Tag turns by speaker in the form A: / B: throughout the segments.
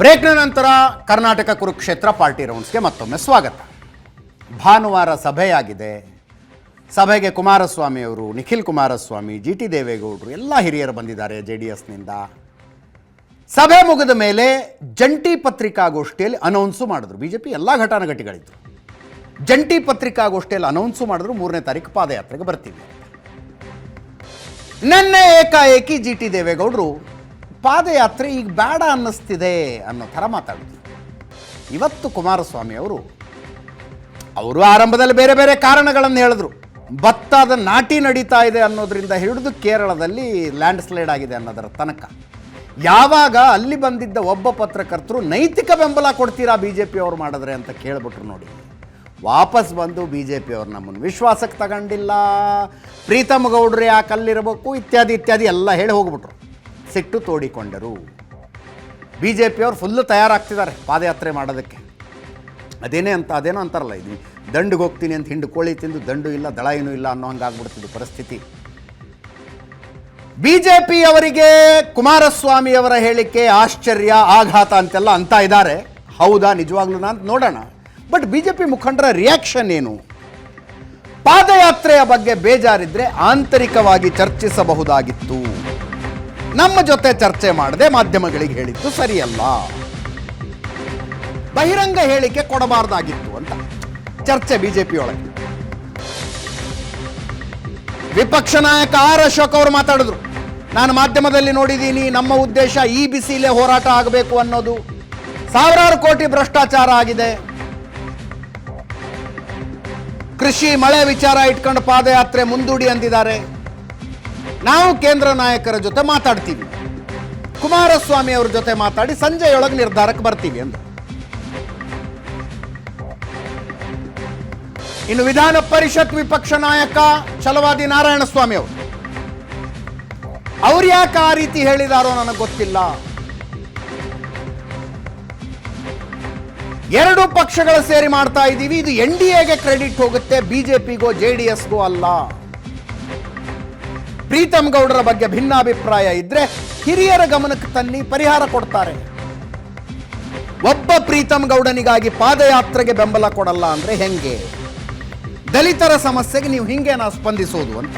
A: ಬ್ರೇಕ್ನ ನಂತರ ಕರ್ನಾಟಕ ಕುರುಕ್ಷೇತ್ರ ಪಾರ್ಟಿ ರೌಂಡ್ಸ್ಗೆ ಮತ್ತೊಮ್ಮೆ ಸ್ವಾಗತ. ಭಾನುವಾರ ಸಭೆಯಾಗಿದೆ. ಸಭೆಗೆ ಕುಮಾರಸ್ವಾಮಿ ಅವರು, ನಿಖಿಲ್ ಕುಮಾರಸ್ವಾಮಿ ಜಿ ಟಿ ದೇವೇಗೌಡರು ಎಲ್ಲ ಹಿರಿಯರು ಬಂದಿದ್ದಾರೆ ಜೆ ಡಿ ಎಸ್ನಿಂದ. ಸಭೆ ಮುಗಿದ ಮೇಲೆ ಜಂಟಿ ಪತ್ರಿಕಾಗೋಷ್ಠಿಯಲ್ಲಿ ಅನೌನ್ಸು ಮಾಡಿದ್ರು. ಬಿ ಜೆ ಪಿ ಎಲ್ಲ ಘಟಾನುಘಟಿಗಳಿದ್ರು. ಜಂಟಿ ಪತ್ರಿಕಾಗೋಷ್ಠಿಯಲ್ಲಿ ಅನೌನ್ಸು ಮಾಡಿದ್ರು, ಮೂರನೇ ತಾರೀಕು ಪಾದಯಾತ್ರೆಗೆ ಬರ್ತೀವಿ. ನನ್ನ ಏಕಾಏಕಿ ಜಿ ಟಿ ದೇವೇಗೌಡರು ಪಾದಯಾತ್ರೆ ಈಗ ಬೇಡ ಅನ್ನಿಸ್ತಿದೆ ಅನ್ನೋ ಥರ ಮಾತಾಡಿದ್ರು. ಇವತ್ತು ಕುಮಾರಸ್ವಾಮಿ ಅವರು ಅವರು ಆರಂಭದಲ್ಲಿ ಬೇರೆ ಬೇರೆ ಕಾರಣಗಳನ್ನು ಹೇಳಿದ್ರು. ಭತ್ತದ ನಾಟಿ ನಡೀತಾ ಇದೆ ಅನ್ನೋದರಿಂದ ಹಿಡಿದು ಕೇರಳದಲ್ಲಿ ಲ್ಯಾಂಡ್ ಸ್ಲೈಡ್ ಆಗಿದೆ ಅನ್ನೋದರ ತನಕ. ಯಾವಾಗ ಅಲ್ಲಿ ಬಂದಿದ್ದ ಒಬ್ಬ ಪತ್ರಕರ್ತರು ನೈತಿಕ ಬೆಂಬಲ ಕೊಡ್ತೀರಾ ಬಿ ಜೆ ಪಿ ಅವ್ರು ಮಾಡಿದ್ರೆ ಅಂತ ಕೇಳಿಬಿಟ್ರು ನೋಡಿ. ವಾಪಸ್ ಬಂದು ಬಿ ಜೆ ಪಿ ಅವ್ರು ನಮ್ಮನ್ನು ವಿಶ್ವಾಸಕ್ಕೆ ತಗೊಂಡಿಲ್ಲ. ಪ್ರೀತಮ್ ಗೌಡ್ರು ಯಾಕೆ ಅಲ್ಲಿರಬೇಕು, ಇತ್ಯಾದಿ ಇತ್ಯಾದಿ ಎಲ್ಲ ಹೇಳಿ ಹೋಗ್ಬಿಟ್ರು. ಸಿಟ್ಟು ತೋಡಿಕೊಂಡರು. ಬಿ ಜೆ ಪಿಯವರು ಫುಲ್ಲು ತಯಾರಾಗ್ತಿದ್ದಾರೆ ಪಾದಯಾತ್ರೆ ಮಾಡೋದಕ್ಕೆ. ಅದೇನೇ ಅಂತ ಅದೇನೋ ಅಂತಾರಲ್ಲ, ಇದು ದಂಡಿಗೆ ಹೋಗ್ತೀನಿ ಅಂತ ಹಿಂಡು ಕೋಳಿ ತಿಂದು ದಂಡು ಇಲ್ಲ, ದಳ ಏನೂ ಇಲ್ಲ ಅನ್ನೋ ಹಂಗೆ ಆಗ್ಬಿಡ್ತಿದ್ದು ಪರಿಸ್ಥಿತಿ. ಬಿ ಜೆ ಪಿಯವರಿಗೆ ಅವರಿಗೆ ಕುಮಾರಸ್ವಾಮಿ ಅವರ ಹೇಳಿಕೆ ಆಶ್ಚರ್ಯ, ಆಘಾತ ಅಂತೆಲ್ಲ ಅಂತ ಇದ್ದಾರೆ. ಹೌದಾ, ನಿಜವಾಗ್ಲೂ ಅಂತ ನೋಡೋಣ. ಬಟ್ ಬಿ ಜೆ ಪಿ ಮುಖಂಡರ ರಿಯಾಕ್ಷನ್ ಏನು? ಪಾದಯಾತ್ರೆಯ ಬಗ್ಗೆ ಬೇಜಾರಿದ್ರೆ ಆಂತರಿಕವಾಗಿ ಚರ್ಚಿಸಬಹುದಾಗಿತ್ತು. ನಮ್ಮ ಜೊತೆ ಚರ್ಚೆ ಮಾಡದೆ ಮಾಧ್ಯಮಗಳಿಗೆ ಹೇಳಿದ್ದು ಸರಿಯಲ್ಲ. ಬಹಿರಂಗ ಹೇಳಿಕೆ ಕೊಡಬಾರ್ದಾಗಿತ್ತು ಅಂತ ಚರ್ಚೆ ಬಿಜೆಪಿಯೊಳಗೆ ವಿಪಕ್ಷ ನಾಯಕ ಆರ್ ಅಶೋಕ್ ಅವರು ಮಾತಾಡಿದ್ರು. ನಾನು ಮಾಧ್ಯಮದಲ್ಲಿ ನೋಡಿದ್ದೀನಿ, ನಮ್ಮ ಉದ್ದೇಶ ಈ ಬಿಸಿಲೇ ಹೋರಾಟ ಆಗಬೇಕು ಅನ್ನೋದು. ಸಾವಿರಾರು ಕೋಟಿ ಭ್ರಷ್ಟಾಚಾರ ಆಗಿದೆ. ಕೃಷಿ ಮಳೆ ವಿಚಾರ ಇಟ್ಕೊಂಡು ಪಾದಯಾತ್ರೆ ಮುಂದೂಡಿ ಅಂದಿದ್ದಾರೆ. ನಾವು ಕೇಂದ್ರ ನಾಯಕರ ಜೊತೆ ಮಾತಾಡ್ತೀವಿ. ಕುಮಾರಸ್ವಾಮಿ ಅವ್ರ ಜೊತೆ ಮಾತಾಡಿ ಸಂಜೆಯೊಳಗೆ ನಿರ್ಧಾರಕ್ಕೆ ಬರ್ತೀವಿ ಅಂತ ಇನ್ನು ವಿಧಾನ ಪರಿಷತ್ ವಿಪಕ್ಷ ನಾಯಕ ಛಲವಾದಿ ನಾರಾಯಣಸ್ವಾಮಿ ಅವರು. ಅವ್ರು ಯಾಕೆ ಆ ರೀತಿ ಹೇಳಿದಾರೋ ನನಗೆ ಗೊತ್ತಿಲ್ಲ. ಎರಡು ಪಕ್ಷಗಳ ಸೇರಿ ಮಾಡ್ತಾ ಇದ್ದೀವಿ ಇದು ಎನ್ ಡಿ ಎಗೆ ಕ್ರೆಡಿಟ್ ಹೋಗುತ್ತೆ ಬಿಜೆಪಿಗೋ ಜೆ ಡಿ ಎಸ್ಗೋ ಅಲ್ಲ. ಪ್ರೀತಮ್ ಗೌಡರ ಬಗ್ಗೆ ಭಿನ್ನಾಭಿಪ್ರಾಯ ಇದ್ರೆ ಹಿರಿಯರ ಗಮನಕ್ಕೆ ತನ್ನಿ ಪರಿಹಾರ ಕೊಡ್ತಾರೆ. ಒಬ್ಬ ಪ್ರೀತಮ್ ಗೌಡನಿಗಾಗಿ ಪಾದಯಾತ್ರೆಗೆ ಬೆಂಬಲ ಕೊಡಲ್ಲ ಅಂದ್ರೆ ಹೆಂಗೆ? ದಲಿತರ ಸಮಸ್ಯೆಗೆ ನೀವು ಹಿಂಗೆ ನಾ ಸ್ಪಂದಿಸೋದು ಅಂತ.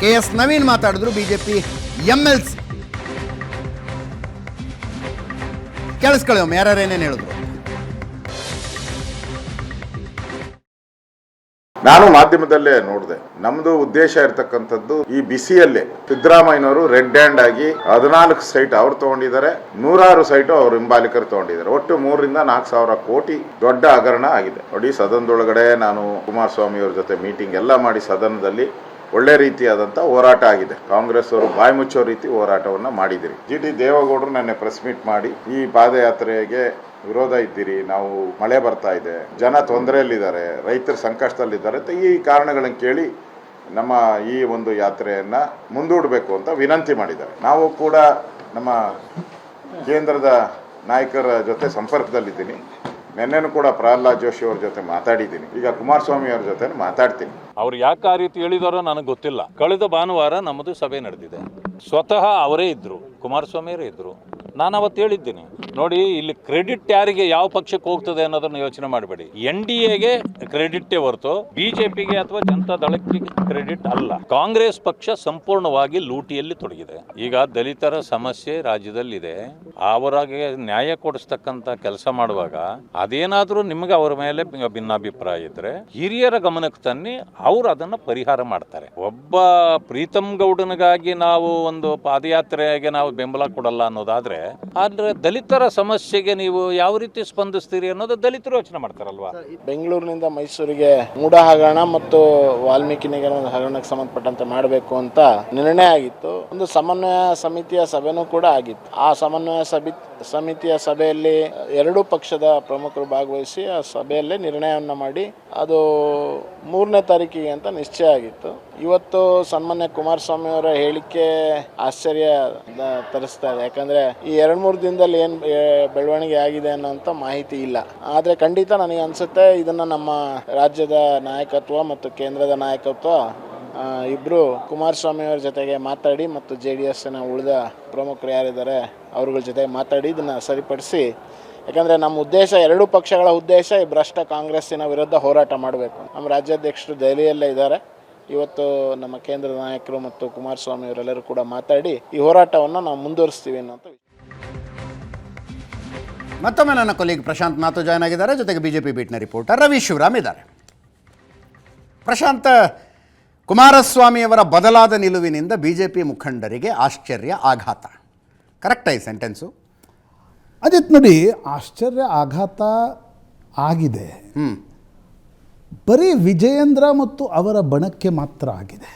A: ಕೆ ಎಸ್ ನವೀನ್ ಮಾತಾಡಿದ್ರು ಬಿಜೆಪಿ ಎಂ ಎಲ್ ಸಿ. ಕೇಳಿಸ್ಕೊಳ್ಳಿ ಒಮ್ಮೆ, ಯಾರ್ಯಾರು ಹೇಳಿದ್ರು?
B: ನಾನು ಮಾಧ್ಯಮದಲ್ಲೇ ನೋಡಿದೆ. ನಮ್ದು ಉದ್ದೇಶ ಇರತಕ್ಕಂಥದ್ದು ಈ ಬಿಸಿಯಲ್ಲೇ ಸಿದ್ದರಾಮಯ್ಯನವರು ರೆಡ್ ಹ್ಯಾಂಡ್ ಆಗಿ ಹದಿನಾಲ್ಕು ಸೈಟ್ ಅವ್ರು ತಗೊಂಡಿದ್ದಾರೆ, ನೂರಾರು ಸೈಟ್ ಅವ್ರ ಹಿಂಬಾಲಿಕರು ತಗೊಂಡಿದ್ದಾರೆ. ಒಟ್ಟು ಮೂರರಿಂದ ನಾಲ್ಕು ಸಾವಿರ ಕೋಟಿ ದೊಡ್ಡ ಹಗರಣ ಆಗಿದೆ. ನೋಡಿ, ಸದನದೊಳಗಡೆ ನಾನು ಕುಮಾರಸ್ವಾಮಿ ಅವ್ರ ಜೊತೆ ಮೀಟಿಂಗ್ ಎಲ್ಲ ಮಾಡಿ ಸದನದಲ್ಲಿ ಒಳ್ಳೆ ರೀತಿಯಾದಂಥ ಹೋರಾಟ ಆಗಿದೆ. ಕಾಂಗ್ರೆಸ್ ಅವರು ಬಾಯಿ ಮುಚ್ಚೋ ರೀತಿ ಹೋರಾಟವನ್ನು ಮಾಡಿದಿರಿ. ಜಿ ಟಿ ದೇವೇಗೌಡರು ನೆನ್ನೆ ಪ್ರೆಸ್ ಮೀಟ್ ಮಾಡಿ, ಈ ಪಾದಯಾತ್ರೆಗೆ ವಿರೋಧ ಇದ್ದೀರಿ, ನಾವು ಮಳೆ ಬರ್ತಾ ಇದೆ, ಜನ ತೊಂದರೆಯಲ್ಲಿದ್ದಾರೆ, ರೈತರು ಸಂಕಷ್ಟದಲ್ಲಿದ್ದಾರೆ ಅಂತ ಈ ಕಾರಣಗಳನ್ನು ಕೇಳಿ ನಮ್ಮ ಈ ಒಂದು ಯಾತ್ರೆಯನ್ನು ಮುಂದೂಡಬೇಕು ಅಂತ ವಿನಂತಿ ಮಾಡಿದ್ದಾರೆ. ನಾವು ಕೂಡ ನಮ್ಮ ಕೇಂದ್ರದ ನಾಯಕರ ಜೊತೆ ಸಂಪರ್ಕದಲ್ಲಿದ್ದೀನಿ. ನಿನ್ನೆನೂ ಕೂಡ ಪ್ರಹ್ಲಾದ್ ಜೋಶಿ ಅವ್ರ ಜೊತೆ ಮಾತಾಡಿದ್ದೀನಿ. ಈಗ ಕುಮಾರಸ್ವಾಮಿ ಅವ್ರ ಜೊತೆ ಮಾತಾಡ್ತೀನಿ.
C: ಅವ್ರು ಯಾಕೆ ಆ ರೀತಿ ಹೇಳಿದಾರೋ ನನಗೆ ಗೊತ್ತಿಲ್ಲ. ಕಳೆದ ಭಾನುವಾರ ನಮ್ಮದು ಸಭೆ ನಡೆದಿದೆ. ಸ್ವತಃ ಅವರೇ ಇದ್ರು. ಕುಮಾರಸ್ವಾಮಿಯವರೇ ಇದ್ರು. ನಾನು ಅವತ್ತು ಹೇಳಿದ್ದೀನಿ. ನೋಡಿ, ಇಲ್ಲಿ ಕ್ರೆಡಿಟ್ ಯಾರಿಗೆ ಯಾವ ಪಕ್ಷಕ್ಕೆ ಹೋಗ್ತದೆ ಅನ್ನೋದನ್ನು ಯೋಚನೆ ಮಾಡಬೇಡಿ. ಎನ್ ಡಿ ಎಗೆ ಕ್ರೆಡಿಟ್ಟೇ ಹೊರತು ಬಿಜೆಪಿಗೆ ಅಥವಾ ಜನತಾ ದಳಕ್ಕೆ ಕ್ರೆಡಿಟ್ ಅಲ್ಲ. ಕಾಂಗ್ರೆಸ್ ಪಕ್ಷ ಸಂಪೂರ್ಣವಾಗಿ ಲೂಟಿಯಲ್ಲಿ ತೊಡಗಿದೆ. ಈಗ ದಲಿತರ ಸಮಸ್ಯೆ ರಾಜ್ಯದಲ್ಲಿದೆ. ಅವರಿಗೆ ನ್ಯಾಯ ಕೊಡಿಸ್ತಕ್ಕಂಥ ಕೆಲಸ ಮಾಡುವಾಗ ಅದೇನಾದರೂ ನಿಮಗೆ ಅವರ ಮೇಲೆ ಭಿನ್ನಾಭಿಪ್ರಾಯ ಇದ್ರೆ ಹಿರಿಯರ ಗಮನಕ್ಕೆ ತನ್ನಿ ಅವರು ಅದನ್ನು ಪರಿಹಾರ ಮಾಡ್ತಾರೆ. ಒಬ್ಬ ಪ್ರೀತಮ್ ಗೌಡನಿಗಾಗಿ ನಾವು ಒಂದು ಪಾದಯಾತ್ರೆಗೆ ನಾವು ಬೆಂಬಲ ಕೊಡಲ್ಲ ಅನ್ನೋದಾದ್ರೆ ಆದ್ರೆ ದಲಿತರ ಸಮಸ್ಯೆಗೆ ನೀವು ಯಾವ ರೀತಿ ಸ್ಪಂದಿಸ್ತೀರಿ ಅನ್ನೋದು ದಲಿತರು ಯೋಚನೆ ಮಾಡ್ತಾರಲ್ವಾ?
D: ಬೆಂಗಳೂರಿನಿಂದ ಮೈಸೂರಿಗೆ ಮೂಡ ಹಗರಣ ಮತ್ತು ವಾಲ್ಮೀಕಿ ನಗರದ ಹಗರಣಕ್ಕೆ ಸಂಬಂಧಪಟ್ಟಂತೆ ಮಾಡಬೇಕು ಅಂತ ನಿರ್ಣಯ ಆಗಿತ್ತು. ಒಂದು ಸಮನ್ವಯ ಸಮಿತಿಯ ಸಭೆನೂ ಕೂಡ ಆಗಿತ್ತು. ಆ ಸಮನ್ವಯ ಸಭೆ, ಸಮಿತಿಯ ಸಭೆಯಲ್ಲಿ ಎರಡೂ ಪಕ್ಷದ ಪ್ರಮುಖರು ಭಾಗವಹಿಸಿ ಆ ಸಭೆಯಲ್ಲೇ ನಿರ್ಣಯವನ್ನು ಮಾಡಿ ಅದು ಮೂರನೇ ತಾರೀಕಿಗೆ ಅಂತ ನಿಶ್ಚಯ ಆಗಿತ್ತು. ಇವತ್ತು ಸನ್ಮಾನ್ಯ ಕುಮಾರಸ್ವಾಮಿ ಅವರ ಹೇಳಿಕೆ ಆಶ್ಚರ್ಯ ತರಿಸ್ತಾ ಇದೆ. ಯಾಕಂದ್ರೆ ಈ ಎರಡ್ ಮೂರು ದಿನದಲ್ಲಿ ಏನ್ ಬೆಳವಣಿಗೆ ಆಗಿದೆ ಅನ್ನೋಂಥ ಮಾಹಿತಿ ಇಲ್ಲ. ಆದ್ರೆ ಖಂಡಿತ ನನಗೆ ಅನ್ಸುತ್ತೆ ಇದನ್ನ ನಮ್ಮ ರಾಜ್ಯದ ನಾಯಕತ್ವ ಮತ್ತು ಕೇಂದ್ರದ ನಾಯಕತ್ವ ಇಬ್ಬರು ಕುಮಾರಸ್ವಾಮಿ ಅವರ ಜೊತೆಗೆ ಮಾತಾಡಿ ಮತ್ತು ಜೆ ಡಿ ಎಸ್ನ ಉಳಿದ ಪ್ರಮುಖರು ಯಾರಿದ್ದಾರೆ ಅವ್ರಗಳ ಜೊತೆ ಮಾತಾಡಿ ಇದನ್ನು ಸರಿಪಡಿಸಿ. ಯಾಕಂದರೆ ನಮ್ಮ ಉದ್ದೇಶ, ಎರಡೂ ಪಕ್ಷಗಳ ಉದ್ದೇಶ ಈ ಭ್ರಷ್ಟ ಕಾಂಗ್ರೆಸ್ಸಿನ ವಿರುದ್ಧ ಹೋರಾಟ ಮಾಡಬೇಕು. ನಮ್ಮ ರಾಜ್ಯಾಧ್ಯಕ್ಷರು ದೆಹಲಿಯಲ್ಲೇ ಇದ್ದಾರೆ. ಇವತ್ತು ನಮ್ಮ ಕೇಂದ್ರ ನಾಯಕರು ಮತ್ತು ಕುಮಾರಸ್ವಾಮಿ ಅವರೆಲ್ಲರೂ ಕೂಡ ಮಾತಾಡಿ ಈ ಹೋರಾಟವನ್ನು ನಾವು ಮುಂದುವರಿಸ್ತೀವಿ ಅನ್ನೋ
A: ಮತ್ತೊಮ್ಮೆ ನನ್ನ ಕೊಲೀಗ್ ಪ್ರಶಾಂತ್ ಮಾತು ಜಾಯ್ನ್ ಆಗಿದ್ದಾರೆ. ಜೊತೆಗೆ ಬಿ ಜೆ ಪಿ ಬೀಟ್ನ ರಿಪೋರ್ಟರ್ ರವಿ ಶಿವರಾಮ್ ಇದ್ದಾರೆ. ಪ್ರಶಾಂತ್ ಕುಮಾರಸ್ವಾಮಿಯವರ ಬದಲಾದ ನಿಲುವಿನಿಂದ ಬಿ ಜೆ ಪಿ ಮುಖಂಡರಿಗೆ ಆಶ್ಚರ್ಯ ಆಘಾತ. ಕರೆಕ್ಟ್ ಈ ಸೆಂಟೆನ್ಸು.
E: ಅಜಿತ್ ನೋಡಿ ಆಶ್ಚರ್ಯ ಆಘಾತ ಆಗಿದೆ.
A: ಹ್ಞೂ
E: ಬರೀ ವಿಜಯೇಂದ್ರ ಮತ್ತು ಅವರ ಬಣಕ್ಕೆ ಮಾತ್ರ ಆಗಿದೆ.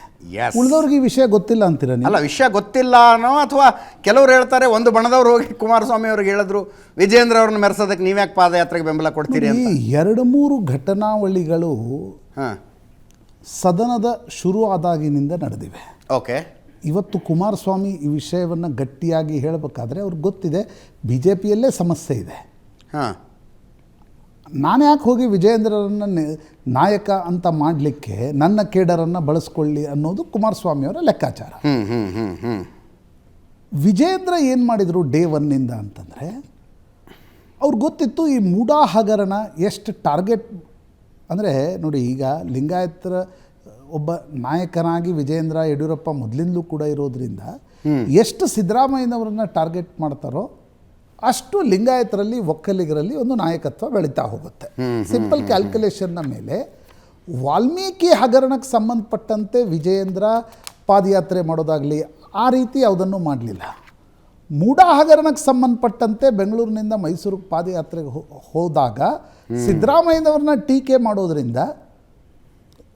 E: ಉಳಿದವ್ರಿಗೆ ಈ ವಿಷಯ ಗೊತ್ತಿಲ್ಲ ಅಂತೀರ
A: ಅಲ್ಲ ವಿಷಯ ಗೊತ್ತಿಲ್ಲ ಅನ್ನೋ ಅಥವಾ ಕೆಲವರು ಹೇಳ್ತಾರೆ ಒಂದು ಬಣದವ್ರು ಹೋಗಿ ಕುಮಾರಸ್ವಾಮಿ ಅವ್ರಿಗೆ ಹೇಳಿದ್ರು ವಿಜಯೇಂದ್ರ ಅವ್ರನ್ನ ಮೆರೆಸೋದಕ್ಕೆ ನೀವ್ಯಾಕೆ ಪಾದಯಾತ್ರೆಗೆ ಬೆಂಬಲ ಕೊಡ್ತೀರಿ
E: ಈ ಎರಡು ಮೂರು ಘಟನಾವಳಿಗಳು
A: ಹಾಂ.
E: ಸದನದ ಶುರು ಆದಾಗಿನಿಂದ ನಡೆದಿವೆ.
A: ಓಕೆ.
E: ಇವತ್ತು ಕುಮಾರಸ್ವಾಮಿ ಈ ವಿಷಯವನ್ನು ಗಟ್ಟಿಯಾಗಿ ಹೇಳಬೇಕಾದ್ರೆ ಅವ್ರಿಗೆ ಗೊತ್ತಿದೆ ಬಿ ಜೆ ಪಿಯಲ್ಲೇ ಸಮಸ್ಯೆ ಇದೆ.
A: ಹಾಂ.
E: ನಾನು ಯಾಕೆ ಹೋಗಿ ವಿಜಯೇಂದ್ರರನ್ನು ನಾಯಕ ಅಂತ ಮಾಡಲಿಕ್ಕೆ ನನ್ನ ಕೇಡರನ್ನು ಬಳಸ್ಕೊಳ್ಳಿ ಅನ್ನೋದು ಕುಮಾರಸ್ವಾಮಿಯವರ ಲೆಕ್ಕಾಚಾರ.
A: ವಿಜಯೇಂದ್ರ
E: ವಿಜೇಂದ್ರ ಏನು ಮಾಡಿದರು ಡೇ ಒನ್ನಿಂದ ಅಂತಂದರೆ ಅವ್ರಿಗೆ ಗೊತ್ತಿತ್ತು ಈ ಮೂಡಾ ಹಗರಣ ಎಷ್ಟು ಟಾರ್ಗೆಟ್ ಅಂದರೆ ನೋಡಿ ಈಗ ಲಿಂಗಾಯತರ ಒಬ್ಬ ನಾಯಕನಾಗಿ ವಿಜೇಂದ್ರ ಯಡಿಯೂರಪ್ಪ ಮೊದಲಿಂದಲೂ ಕೂಡ ಇರೋದ್ರಿಂದ ಎಷ್ಟು ಸಿದ್ದರಾಮಯ್ಯನವರನ್ನ ಟಾರ್ಗೆಟ್ ಮಾಡ್ತಾರೋ ಅಷ್ಟು ಲಿಂಗಾಯತರಲ್ಲಿ ಒಕ್ಕಲಿಗರಲ್ಲಿ ಒಂದು ನಾಯಕತ್ವ ಬೆಳೀತಾ ಹೋಗುತ್ತೆ. ಸಿಂಪಲ್ ಕ್ಯಾಲ್ಕುಲೇಷನ್ನ ಮೇಲೆ ವಾಲ್ಮೀಕಿ ಹಗರಣಕ್ಕೆ ಸಂಬಂಧಪಟ್ಟಂತೆ ವಿಜಯೇಂದ್ರ ಪಾದಯಾತ್ರೆ ಮಾಡೋದಾಗಲಿ ಆ ರೀತಿ ಯಾವುದನ್ನು ಮಾಡಲಿಲ್ಲ. ಮೂಡ ಹಗರಣಕ್ಕೆ ಸಂಬಂಧಪಟ್ಟಂತೆ ಬೆಂಗಳೂರಿನಿಂದ ಮೈಸೂರಿಗೆ ಪಾದಯಾತ್ರೆಗೆ ಹೋದಾಗ ಸಿದ್ದರಾಮಯ್ಯನವ್ರನ್ನ ಟೀಕೆ ಮಾಡೋದರಿಂದ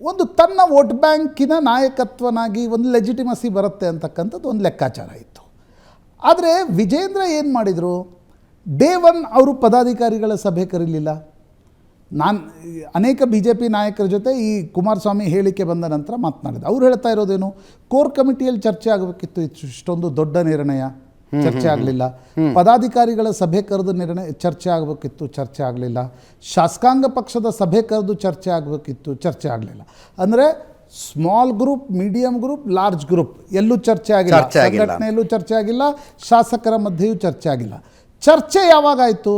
E: ಒಂದು ತನ್ನ ವೋಟ್ ಬ್ಯಾಂಕಿನ ನಾಯಕತ್ವನಾಗಿ ಒಂದು ಲೆಜಿಟಿಮಸಿ ಬರುತ್ತೆ ಅಂತಕ್ಕಂಥದ್ದು ಒಂದು ಲೆಕ್ಕಾಚಾರ ಇತ್ತು. ಆದರೆ ವಿಜೇಂದ್ರ ಏನು ಮಾಡಿದರು? ಡೇ ಒನ್ ಅವರು ಪದಾಧಿಕಾರಿಗಳ ಸಭೆ ಕರೀಲಿಲ್ಲ. ನಾನು ಅನೇಕ ಬಿ ಜೆ ಪಿ ನಾಯಕರ ಜೊತೆ ಈ ಕುಮಾರಸ್ವಾಮಿ ಹೇಳಿಕೆ ಬಂದ ನಂತರ ಮಾತನಾಡಿದೆ. ಅವ್ರು ಹೇಳ್ತಾ ಇರೋದೇನು? ಕೋರ್ ಕಮಿಟಿಯಲ್ಲಿ ಚರ್ಚೆ ಆಗಬೇಕಿತ್ತು ಇಷ್ಟು- ಇಷ್ಟೊಂದು ದೊಡ್ಡ ನಿರ್ಣಯ. ಚರ್ಚೆ ಆಗಲಿಲ್ಲ. ಪದಾಧಿಕಾರಿಗಳ ಸಭೆ ಕರೆದು ನಿರ್ಣಯ ಚರ್ಚೆ ಆಗಬೇಕಿತ್ತು ಚರ್ಚೆ ಆಗಲಿಲ್ಲ. ಶಾಸಕಾಂಗ ಪಕ್ಷದ ಸಭೆ ಕರೆದು ಚರ್ಚೆ ಆಗಬೇಕಿತ್ತು ಚರ್ಚೆ ಆಗಲಿಲ್ಲ. ಅಂದರೆ small group medium group large group ಎಲ್ಲೂ ಚರ್ಚೆ ಆಗಿಲ್ಲ. ಸಂಘಟನೆಯಲ್ಲೂ ಚರ್ಚೆ ಆಗಿಲ್ಲ ಶಾಸಕರ ಮಧ್ಯೆಯೂ ಚರ್ಚೆ ಆಗಿಲ್ಲ. ಚರ್ಚೆ ಯಾವಾಗಾಯಿತು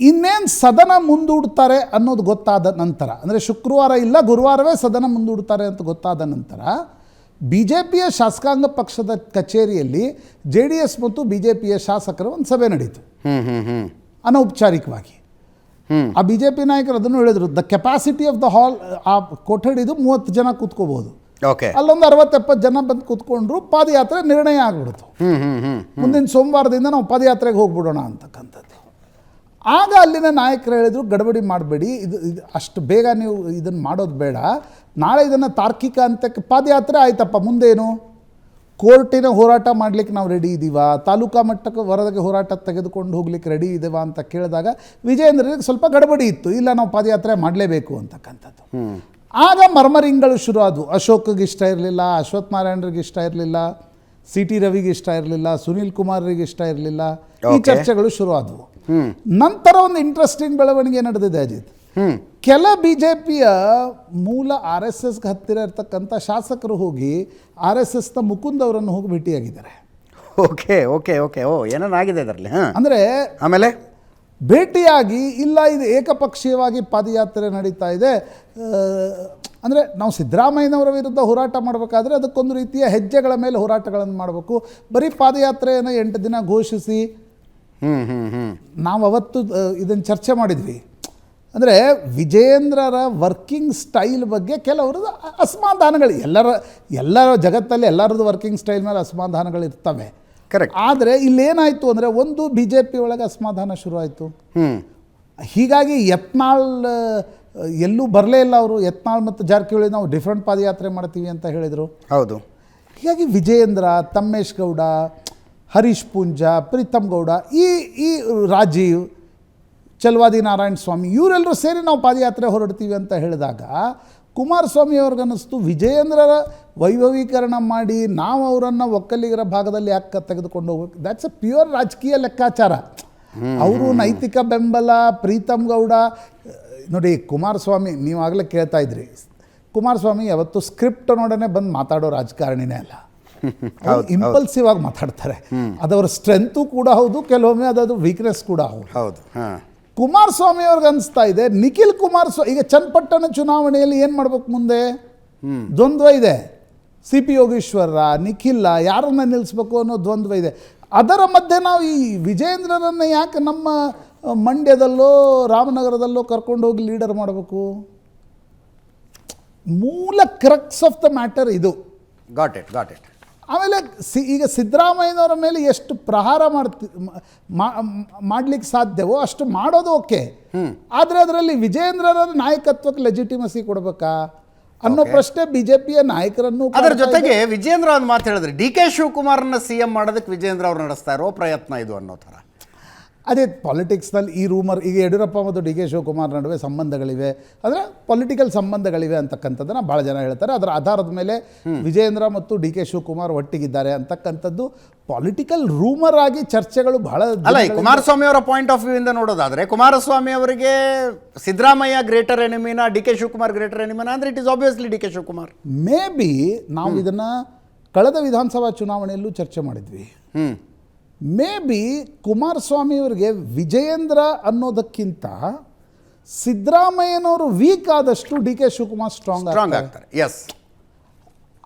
E: ಇನ್ನೇನ್ ಸದನ ಮುಂದೂಡ್ತಾರೆ ಅನ್ನೋದು ಗೊತ್ತಾದ ನಂತರ ಅಂದರೆ ಶುಕ್ರವಾರ ಇಲ್ಲ ಗುರುವಾರವೇ ಸದನ ಮುಂದೂಡ್ತಾರೆ ಅಂತ ಗೊತ್ತಾದ ನಂತರ ಬಿ ಜೆ ಪಿಯ ಶಾಸಕಾಂಗ ಪಕ್ಷದ ಕಚೇರಿಯಲ್ಲಿ ಜೆ ಡಿ ಎಸ್ ಮತ್ತು ಬಿ ಜೆ ಪಿಯ ಶಾಸಕರ ಒಂದು ಸಭೆ ನಡೀತು. ಅನೌಪಚಾರಿಕವಾಗಿ. ಆ ಬಿ ಜೆ ಪಿ ನಾಯಕರು ಅದನ್ನು ಹೇಳಿದ್ರು the capacity of the hall ಆ ಕೊಠಡಿದು ಮೂವತ್ತು ಜನ ಕೂತ್ಕೋಬಹುದು
A: ಓಕೆ
E: ಅಲ್ಲೊಂದು ಅರವತ್ತೆಪ್ಪತ್ತು ಜನ ಬಂದು ಕೂತ್ಕೊಂಡ್ರು ಪಾದಯಾತ್ರೆ ನಿರ್ಣಯ ಆಗ್ಬಿಡ್ತು. ಮುಂದಿನ ಸೋಮವಾರದಿಂದ ನಾವು ಪಾದಯಾತ್ರೆಗೆ ಹೋಗ್ಬಿಡೋಣ ಅಂತಕ್ಕಂಥದ್ದು. ಆಗ ಅಲ್ಲಿನ ನಾಯಕರು ಹೇಳಿದ್ರು ಗಡಬಡಿ ಮಾಡಬೇಡಿ ಇದು ಇದು ಅಷ್ಟು ಬೇಗ ನೀವು ಇದನ್ನು ಮಾಡೋದು ಬೇಡ. ನಾಳೆ ಇದನ್ನು ತಾರ್ಕಿಕ ಅಂತಕ್ಕೆ ಪಾದಯಾತ್ರೆ ಆಯ್ತಪ್ಪ ಮುಂದೇನು? ಕೋರ್ಟಿನ ಹೋರಾಟ ಮಾಡಲಿಕ್ಕೆ ನಾವು ರೆಡಿ ಇದ್ದೀವಾ ತಾಲೂಕಾ ಮಟ್ಟಕ್ಕೆ ವರದಿಗೆ ಹೋರಾಟ ತೆಗೆದುಕೊಂಡು ಹೋಗ್ಲಿಕ್ಕೆ ರೆಡಿ ಇದ್ದೀವಾ ಅಂತ ಕೇಳಿದಾಗ ವಿಜಯೇಂದ್ರನಿಗೆ ಸ್ವಲ್ಪ ಗಡಬಡಿ ಇತ್ತು. ಇಲ್ಲ ನಾವು ಪಾದಯಾತ್ರೆ ಮಾಡಲೇಬೇಕು ಅಂತಕ್ಕಂಥದ್ದು. ಆಗ ಮರ್ಮರಿಂಗಳು ಶುರು ಆದವು ಅಶೋಕ್ಗೆ ಇಷ್ಟ ಇರಲಿಲ್ಲ ಅಶ್ವಥ್ ನಾರಾಯಣರಿಗೆ ಇಷ್ಟ ಇರಲಿಲ್ಲ ಸಿ ಟಿ ರವಿಗೆ ಇಷ್ಟ ಇರಲಿಲ್ಲ ಸುನೀಲ್ ಕುಮಾರ್ರಿಗೆ ಇಷ್ಟ ಇರಲಿಲ್ಲ ಈ ಚರ್ಚೆಗಳು ಶುರು ಆದವು ನಂತರ ಒಂದು ಇಂಟ್ರೆಸ್ಟಿಂಗ್ ಬೆಳವಣಿಗೆ ನಡೆದಿದೆ ಅಜಿತ್. ಕೆಲ ಬಿ ಜೆ ಪಿಯ ಮೂಲ ಆರ್ ಎಸ್ ಎಸ್ಗೆ ಹತ್ತಿರ ಇರ್ತಕ್ಕಂಥ ಶಾಸಕರು ಹೋಗಿ ಆರ್ ಎಸ್ ಎಸ್ನ ಮುಕುಂದ್ ಅವರನ್ನು ಹೋಗಿ ಭೇಟಿಯಾಗಿದ್ದಾರೆ.
A: Okay okay okay. ಓ ಏನೇನಾಗಿದೆ ಅದರಲ್ಲಿ ಹಾಂ
E: ಅಂದರೆ
A: ಆಮೇಲೆ?
E: ಭೇಟಿಯಾಗಿ ಇಲ್ಲ ಇದು ಏಕಪಕ್ಷೀಯವಾಗಿ ಪಾದಯಾತ್ರೆ ನಡೀತಾ ಇದೆ. ಅಂದರೆ ನಾವು ಸಿದ್ದರಾಮಯ್ಯನವರ ವಿರುದ್ಧ ಹೋರಾಟ ಮಾಡಬೇಕಾದ್ರೆ ಅದಕ್ಕೊಂದು ರೀತಿಯ ಹೆಜ್ಜೆಗಳ ಮೇಲೆ ಹೋರಾಟಗಳನ್ನು ಮಾಡಬೇಕು. ಬರೀ ಪಾದಯಾತ್ರೆಯನ್ನು ಎಂಟು ದಿನ ಘೋಷಿಸಿ
A: ಹ್ಞೂ ಹ್ಞೂ ಹ್ಞೂ
E: ನಾವು ಅವತ್ತು ಇದನ್ನು ಚರ್ಚೆ ಮಾಡಿದ್ವಿ. ಅಂದರೆ ವಿಜೇಂದ್ರರ ವರ್ಕಿಂಗ್ ಸ್ಟೈಲ್ ಬಗ್ಗೆ ಕೆಲವರು ಅಸಮಾಧಾನಗಳು. ಎಲ್ಲರ ಎಲ್ಲರ ಜಗತ್ತಲ್ಲಿ ಎಲ್ಲರದ್ದು ವರ್ಕಿಂಗ್ ಸ್ಟೈಲ್ ಮೇಲೆ ಅಸಮಾಧಾನಗಳು ಇರ್ತವೆ.
A: ಕರೆಕ್ಟ್
E: ಆದರೆ ಇಲ್ಲೇನಾಯಿತು ಅಂದರೆ ಒಂದು ಬಿ ಜೆ ಪಿ ಒಳಗೆ ಅಸಮಾಧಾನ ಶುರುವಾಯಿತು. ಹೀಗಾಗಿ ಯತ್ನಾಳ್ ಎಲ್ಲೂ ಬರಲೇ ಇಲ್ಲ ಅವರು. ಯತ್ನಾಳ್ ಮತ್ತು ಜಾರಕಿಹೊಳಿ ನಾವು ಡಿಫ್ರೆಂಟ್ ಪಾದಯಾತ್ರೆ ಮಾಡ್ತೀವಿ ಅಂತ ಹೇಳಿದರು.
A: ಹೌದು.
E: ಹೀಗಾಗಿ ವಿಜಯೇಂದ್ರ ತಮ್ಮೇಶ್ ಗೌಡ ಹರೀಶ್ ಪೂಂಜಾ ಪ್ರೀತಮ್ ಗೌಡ ಈ ಈ ರಾಜೀವ್ ಚಲವಾದಿ ನಾರಾಯಣ ಸ್ವಾಮಿ ಇವರೆಲ್ಲರೂ ಸೇರಿ ನಾವು ಪಾದಯಾತ್ರೆ ಹೊರಡ್ತೀವಿ ಅಂತ ಹೇಳಿದಾಗ ಕುಮಾರಸ್ವಾಮಿಯವ್ರಿಗನ್ನಿಸ್ತು ವಿಜಯೇಂದ್ರರ ವೈಭವೀಕರಣ ಮಾಡಿ ನಾವು ಅವರನ್ನು ಒಕ್ಕಲಿಗರ ಭಾಗದಲ್ಲಿ ಯಾಕೆ ತೆಗೆದುಕೊಂಡು ಹೋಗ್ಬೇಕು? ದ್ಯಾಟ್ಸ್ ಅ ಪ್ಯೂರ್ ರಾಜಕೀಯ ಲೆಕ್ಕಾಚಾರ. ಅವರು ನೈತಿಕ ಬೆಂಬಲ ಪ್ರೀತಮ್ ಗೌಡ ನೋಡಿ ಕುಮಾರಸ್ವಾಮಿ ನೀವು ಆಗಲೇ ಕೇಳ್ತಾ ಇದ್ರಿ. ಕುಮಾರಸ್ವಾಮಿ ಯಾವತ್ತು ಸ್ಕ್ರಿಪ್ಟ್ ನೋಡನೆ ಬಂದು ಮಾತಾಡೋ ರಾಜಕಾರಣಿನೇ ಅಲ್ಲ. ಇಂಪಲ್ಸಿವ್ ಆಗಿ ಮಾತಾಡ್ತಾರೆ. ಅದವರ ಸ್ಟ್ರೆಂತು ಕೂಡ ಹೌದು ಕೆಲವೊಮ್ಮೆ ಅದದು ವೀಕ್ನೆಸ್ ಕೂಡ ಹೌದು.
A: ಹೌದು
E: ಕುಮಾರಸ್ವಾಮಿ ಅವ್ರಿಗೆ ಅನಿಸ್ತಾ ಇದೆ ನಿಖಿಲ್ ಕುಮಾರಸ್ವಾಮಿ ಈಗ ಚನ್ನಪಟ್ಟಣ ಚುನಾವಣೆಯಲ್ಲಿ ಏನು ಮಾಡ್ಬೇಕು ಮುಂದೆ? ದ್ವಂದ್ವ ಇದೆ. ಸಿ ಪಿ ಯೋಗೀಶ್ವರ ನಿಖಿಲ್ ಯಾರನ್ನ ನಿಲ್ಲಿಸ್ಬೇಕು ಅನ್ನೋ ದ್ವಂದ್ವ ಇದೆ. ಅದರ ಮಧ್ಯೆ ನಾವು ಈ ವಿಜೇಂದ್ರನನ್ನು ಯಾಕೆ ನಮ್ಮ ಮಂಡ್ಯದಲ್ಲೋ ರಾಮನಗರದಲ್ಲೋ ಕರ್ಕೊಂಡು ಹೋಗಿ ಲೀಡರ್ ಮಾಡಬೇಕು? ಮೂಲ ಕ್ರಕ್ಸ್ ಆಫ್ ದ ಮ್ಯಾಟರ್ ಇದು.
A: ಗಾಟ್ ಇಟ್ ಗಾಟ್ ಇಟ್
E: ಆಮೇಲೆ ಸಿ ಈಗ ಸಿದ್ದರಾಮಯ್ಯನವರ ಮೇಲೆ ಎಷ್ಟು ಪ್ರಹಾರ ಮಾಡ್ತಿ ಮಾಡ್ಲಿಕ್ಕೆ ಸಾಧ್ಯವೋ ಅಷ್ಟು ಮಾಡೋದು ಓಕೆ. ಆದರೆ ಅದರಲ್ಲಿ ವಿಜೇಂದ್ರರ ನಾಯಕತ್ವಕ್ಕೆ ಲೆಜಿಟಿಮಸಿ ಕೊಡಬೇಕಾ? ಅನ್ನೋ ಪ್ರಶ್ನೆ ಬಿಜೆಪಿಯ ನಾಯಕರನ್ನು
A: ಅದರ ಜೊತೆಗೆ. ವಿಜೇಂದ್ರ ಒಂದು ಮಾತು ಹೇಳಿದ್ರೆ. ಡಿ ಕೆ ಶಿವಕುಮಾರ್ನ ಸಿ ಎಂ ಮಾಡೋದಕ್ಕೆ ವಿಜೇಂದ್ರ ಅವ್ರು ನಡೆಸ್ತಾ ಇರೋ ಪ್ರಯತ್ನ ಇದು ಅನ್ನೋ ಥರ.
E: ಅದೇ ಪಾಲಿಟಿಕ್ಸ್ನಲ್ಲಿ ಈ ರೂಮರ್ ಈಗ ಯಡಿಯೂರಪ್ಪ ಮತ್ತು ಡಿ ಕೆ ಶಿವಕುಮಾರ್ ನಡುವೆ ಸಂಬಂಧಗಳಿವೆ. ಅಂದರೆ ಪೊಲಿಟಿಕಲ್ ಸಂಬಂಧಗಳಿವೆ ಅಂತಕ್ಕಂಥದ್ದನ್ನು ಭಾಳ ಜನ ಹೇಳ್ತಾರೆ. ಅದರ ಆಧಾರದ ಮೇಲೆ ವಿಜಯೇಂದ್ರ ಮತ್ತು ಡಿ ಕೆ ಶಿವಕುಮಾರ್ ಒಟ್ಟಿಗಿದ್ದಾರೆ ಅಂತಕ್ಕಂಥದ್ದು ಪೊಲಿಟಿಕಲ್ ರೂಮರ್ ಆಗಿ ಚರ್ಚೆಗಳು ಬಹಳ
A: ಅಲ್ಲ ಕುಮಾರಸ್ವಾಮಿ ಅವರ ಪಾಯಿಂಟ್ ಆಫ್ ವ್ಯೂ ಇಂದ ನೋಡೋದಾದ್ರೆ ಕುಮಾರಸ್ವಾಮಿ ಅವರಿಗೆ ಸಿದ್ದರಾಮಯ್ಯ ಗ್ರೇಟರ್ ಎನಿಮಿನ ಡಿ ಕೆ ಶಿವಕುಮಾರ್ ಗ್ರೇಟರ್ ಎನಿಮಿನ ಅಂದರೆ it is obviously D K Shivakumar.
E: Maybe ನಾವು ಇದನ್ನು ಕಳೆದ ವಿಧಾನಸಭಾ ಚುನಾವಣೆಯಲ್ಲೂ ಚರ್ಚೆ ಮಾಡಿದ್ವಿ. ಮೇ ಬಿ ಕುಮಾರಸ್ವಾಮಿಯವ್ರಿಗೆ ವಿಜಯೇಂದ್ರ ಅನ್ನೋದಕ್ಕಿಂತ ಸಿದ್ದರಾಮಯ್ಯನವರು ವೀಕ್ ಆದಷ್ಟು D K Shivakumar strong
A: strong ಆಗ್ತಾರೆ. ಎಸ್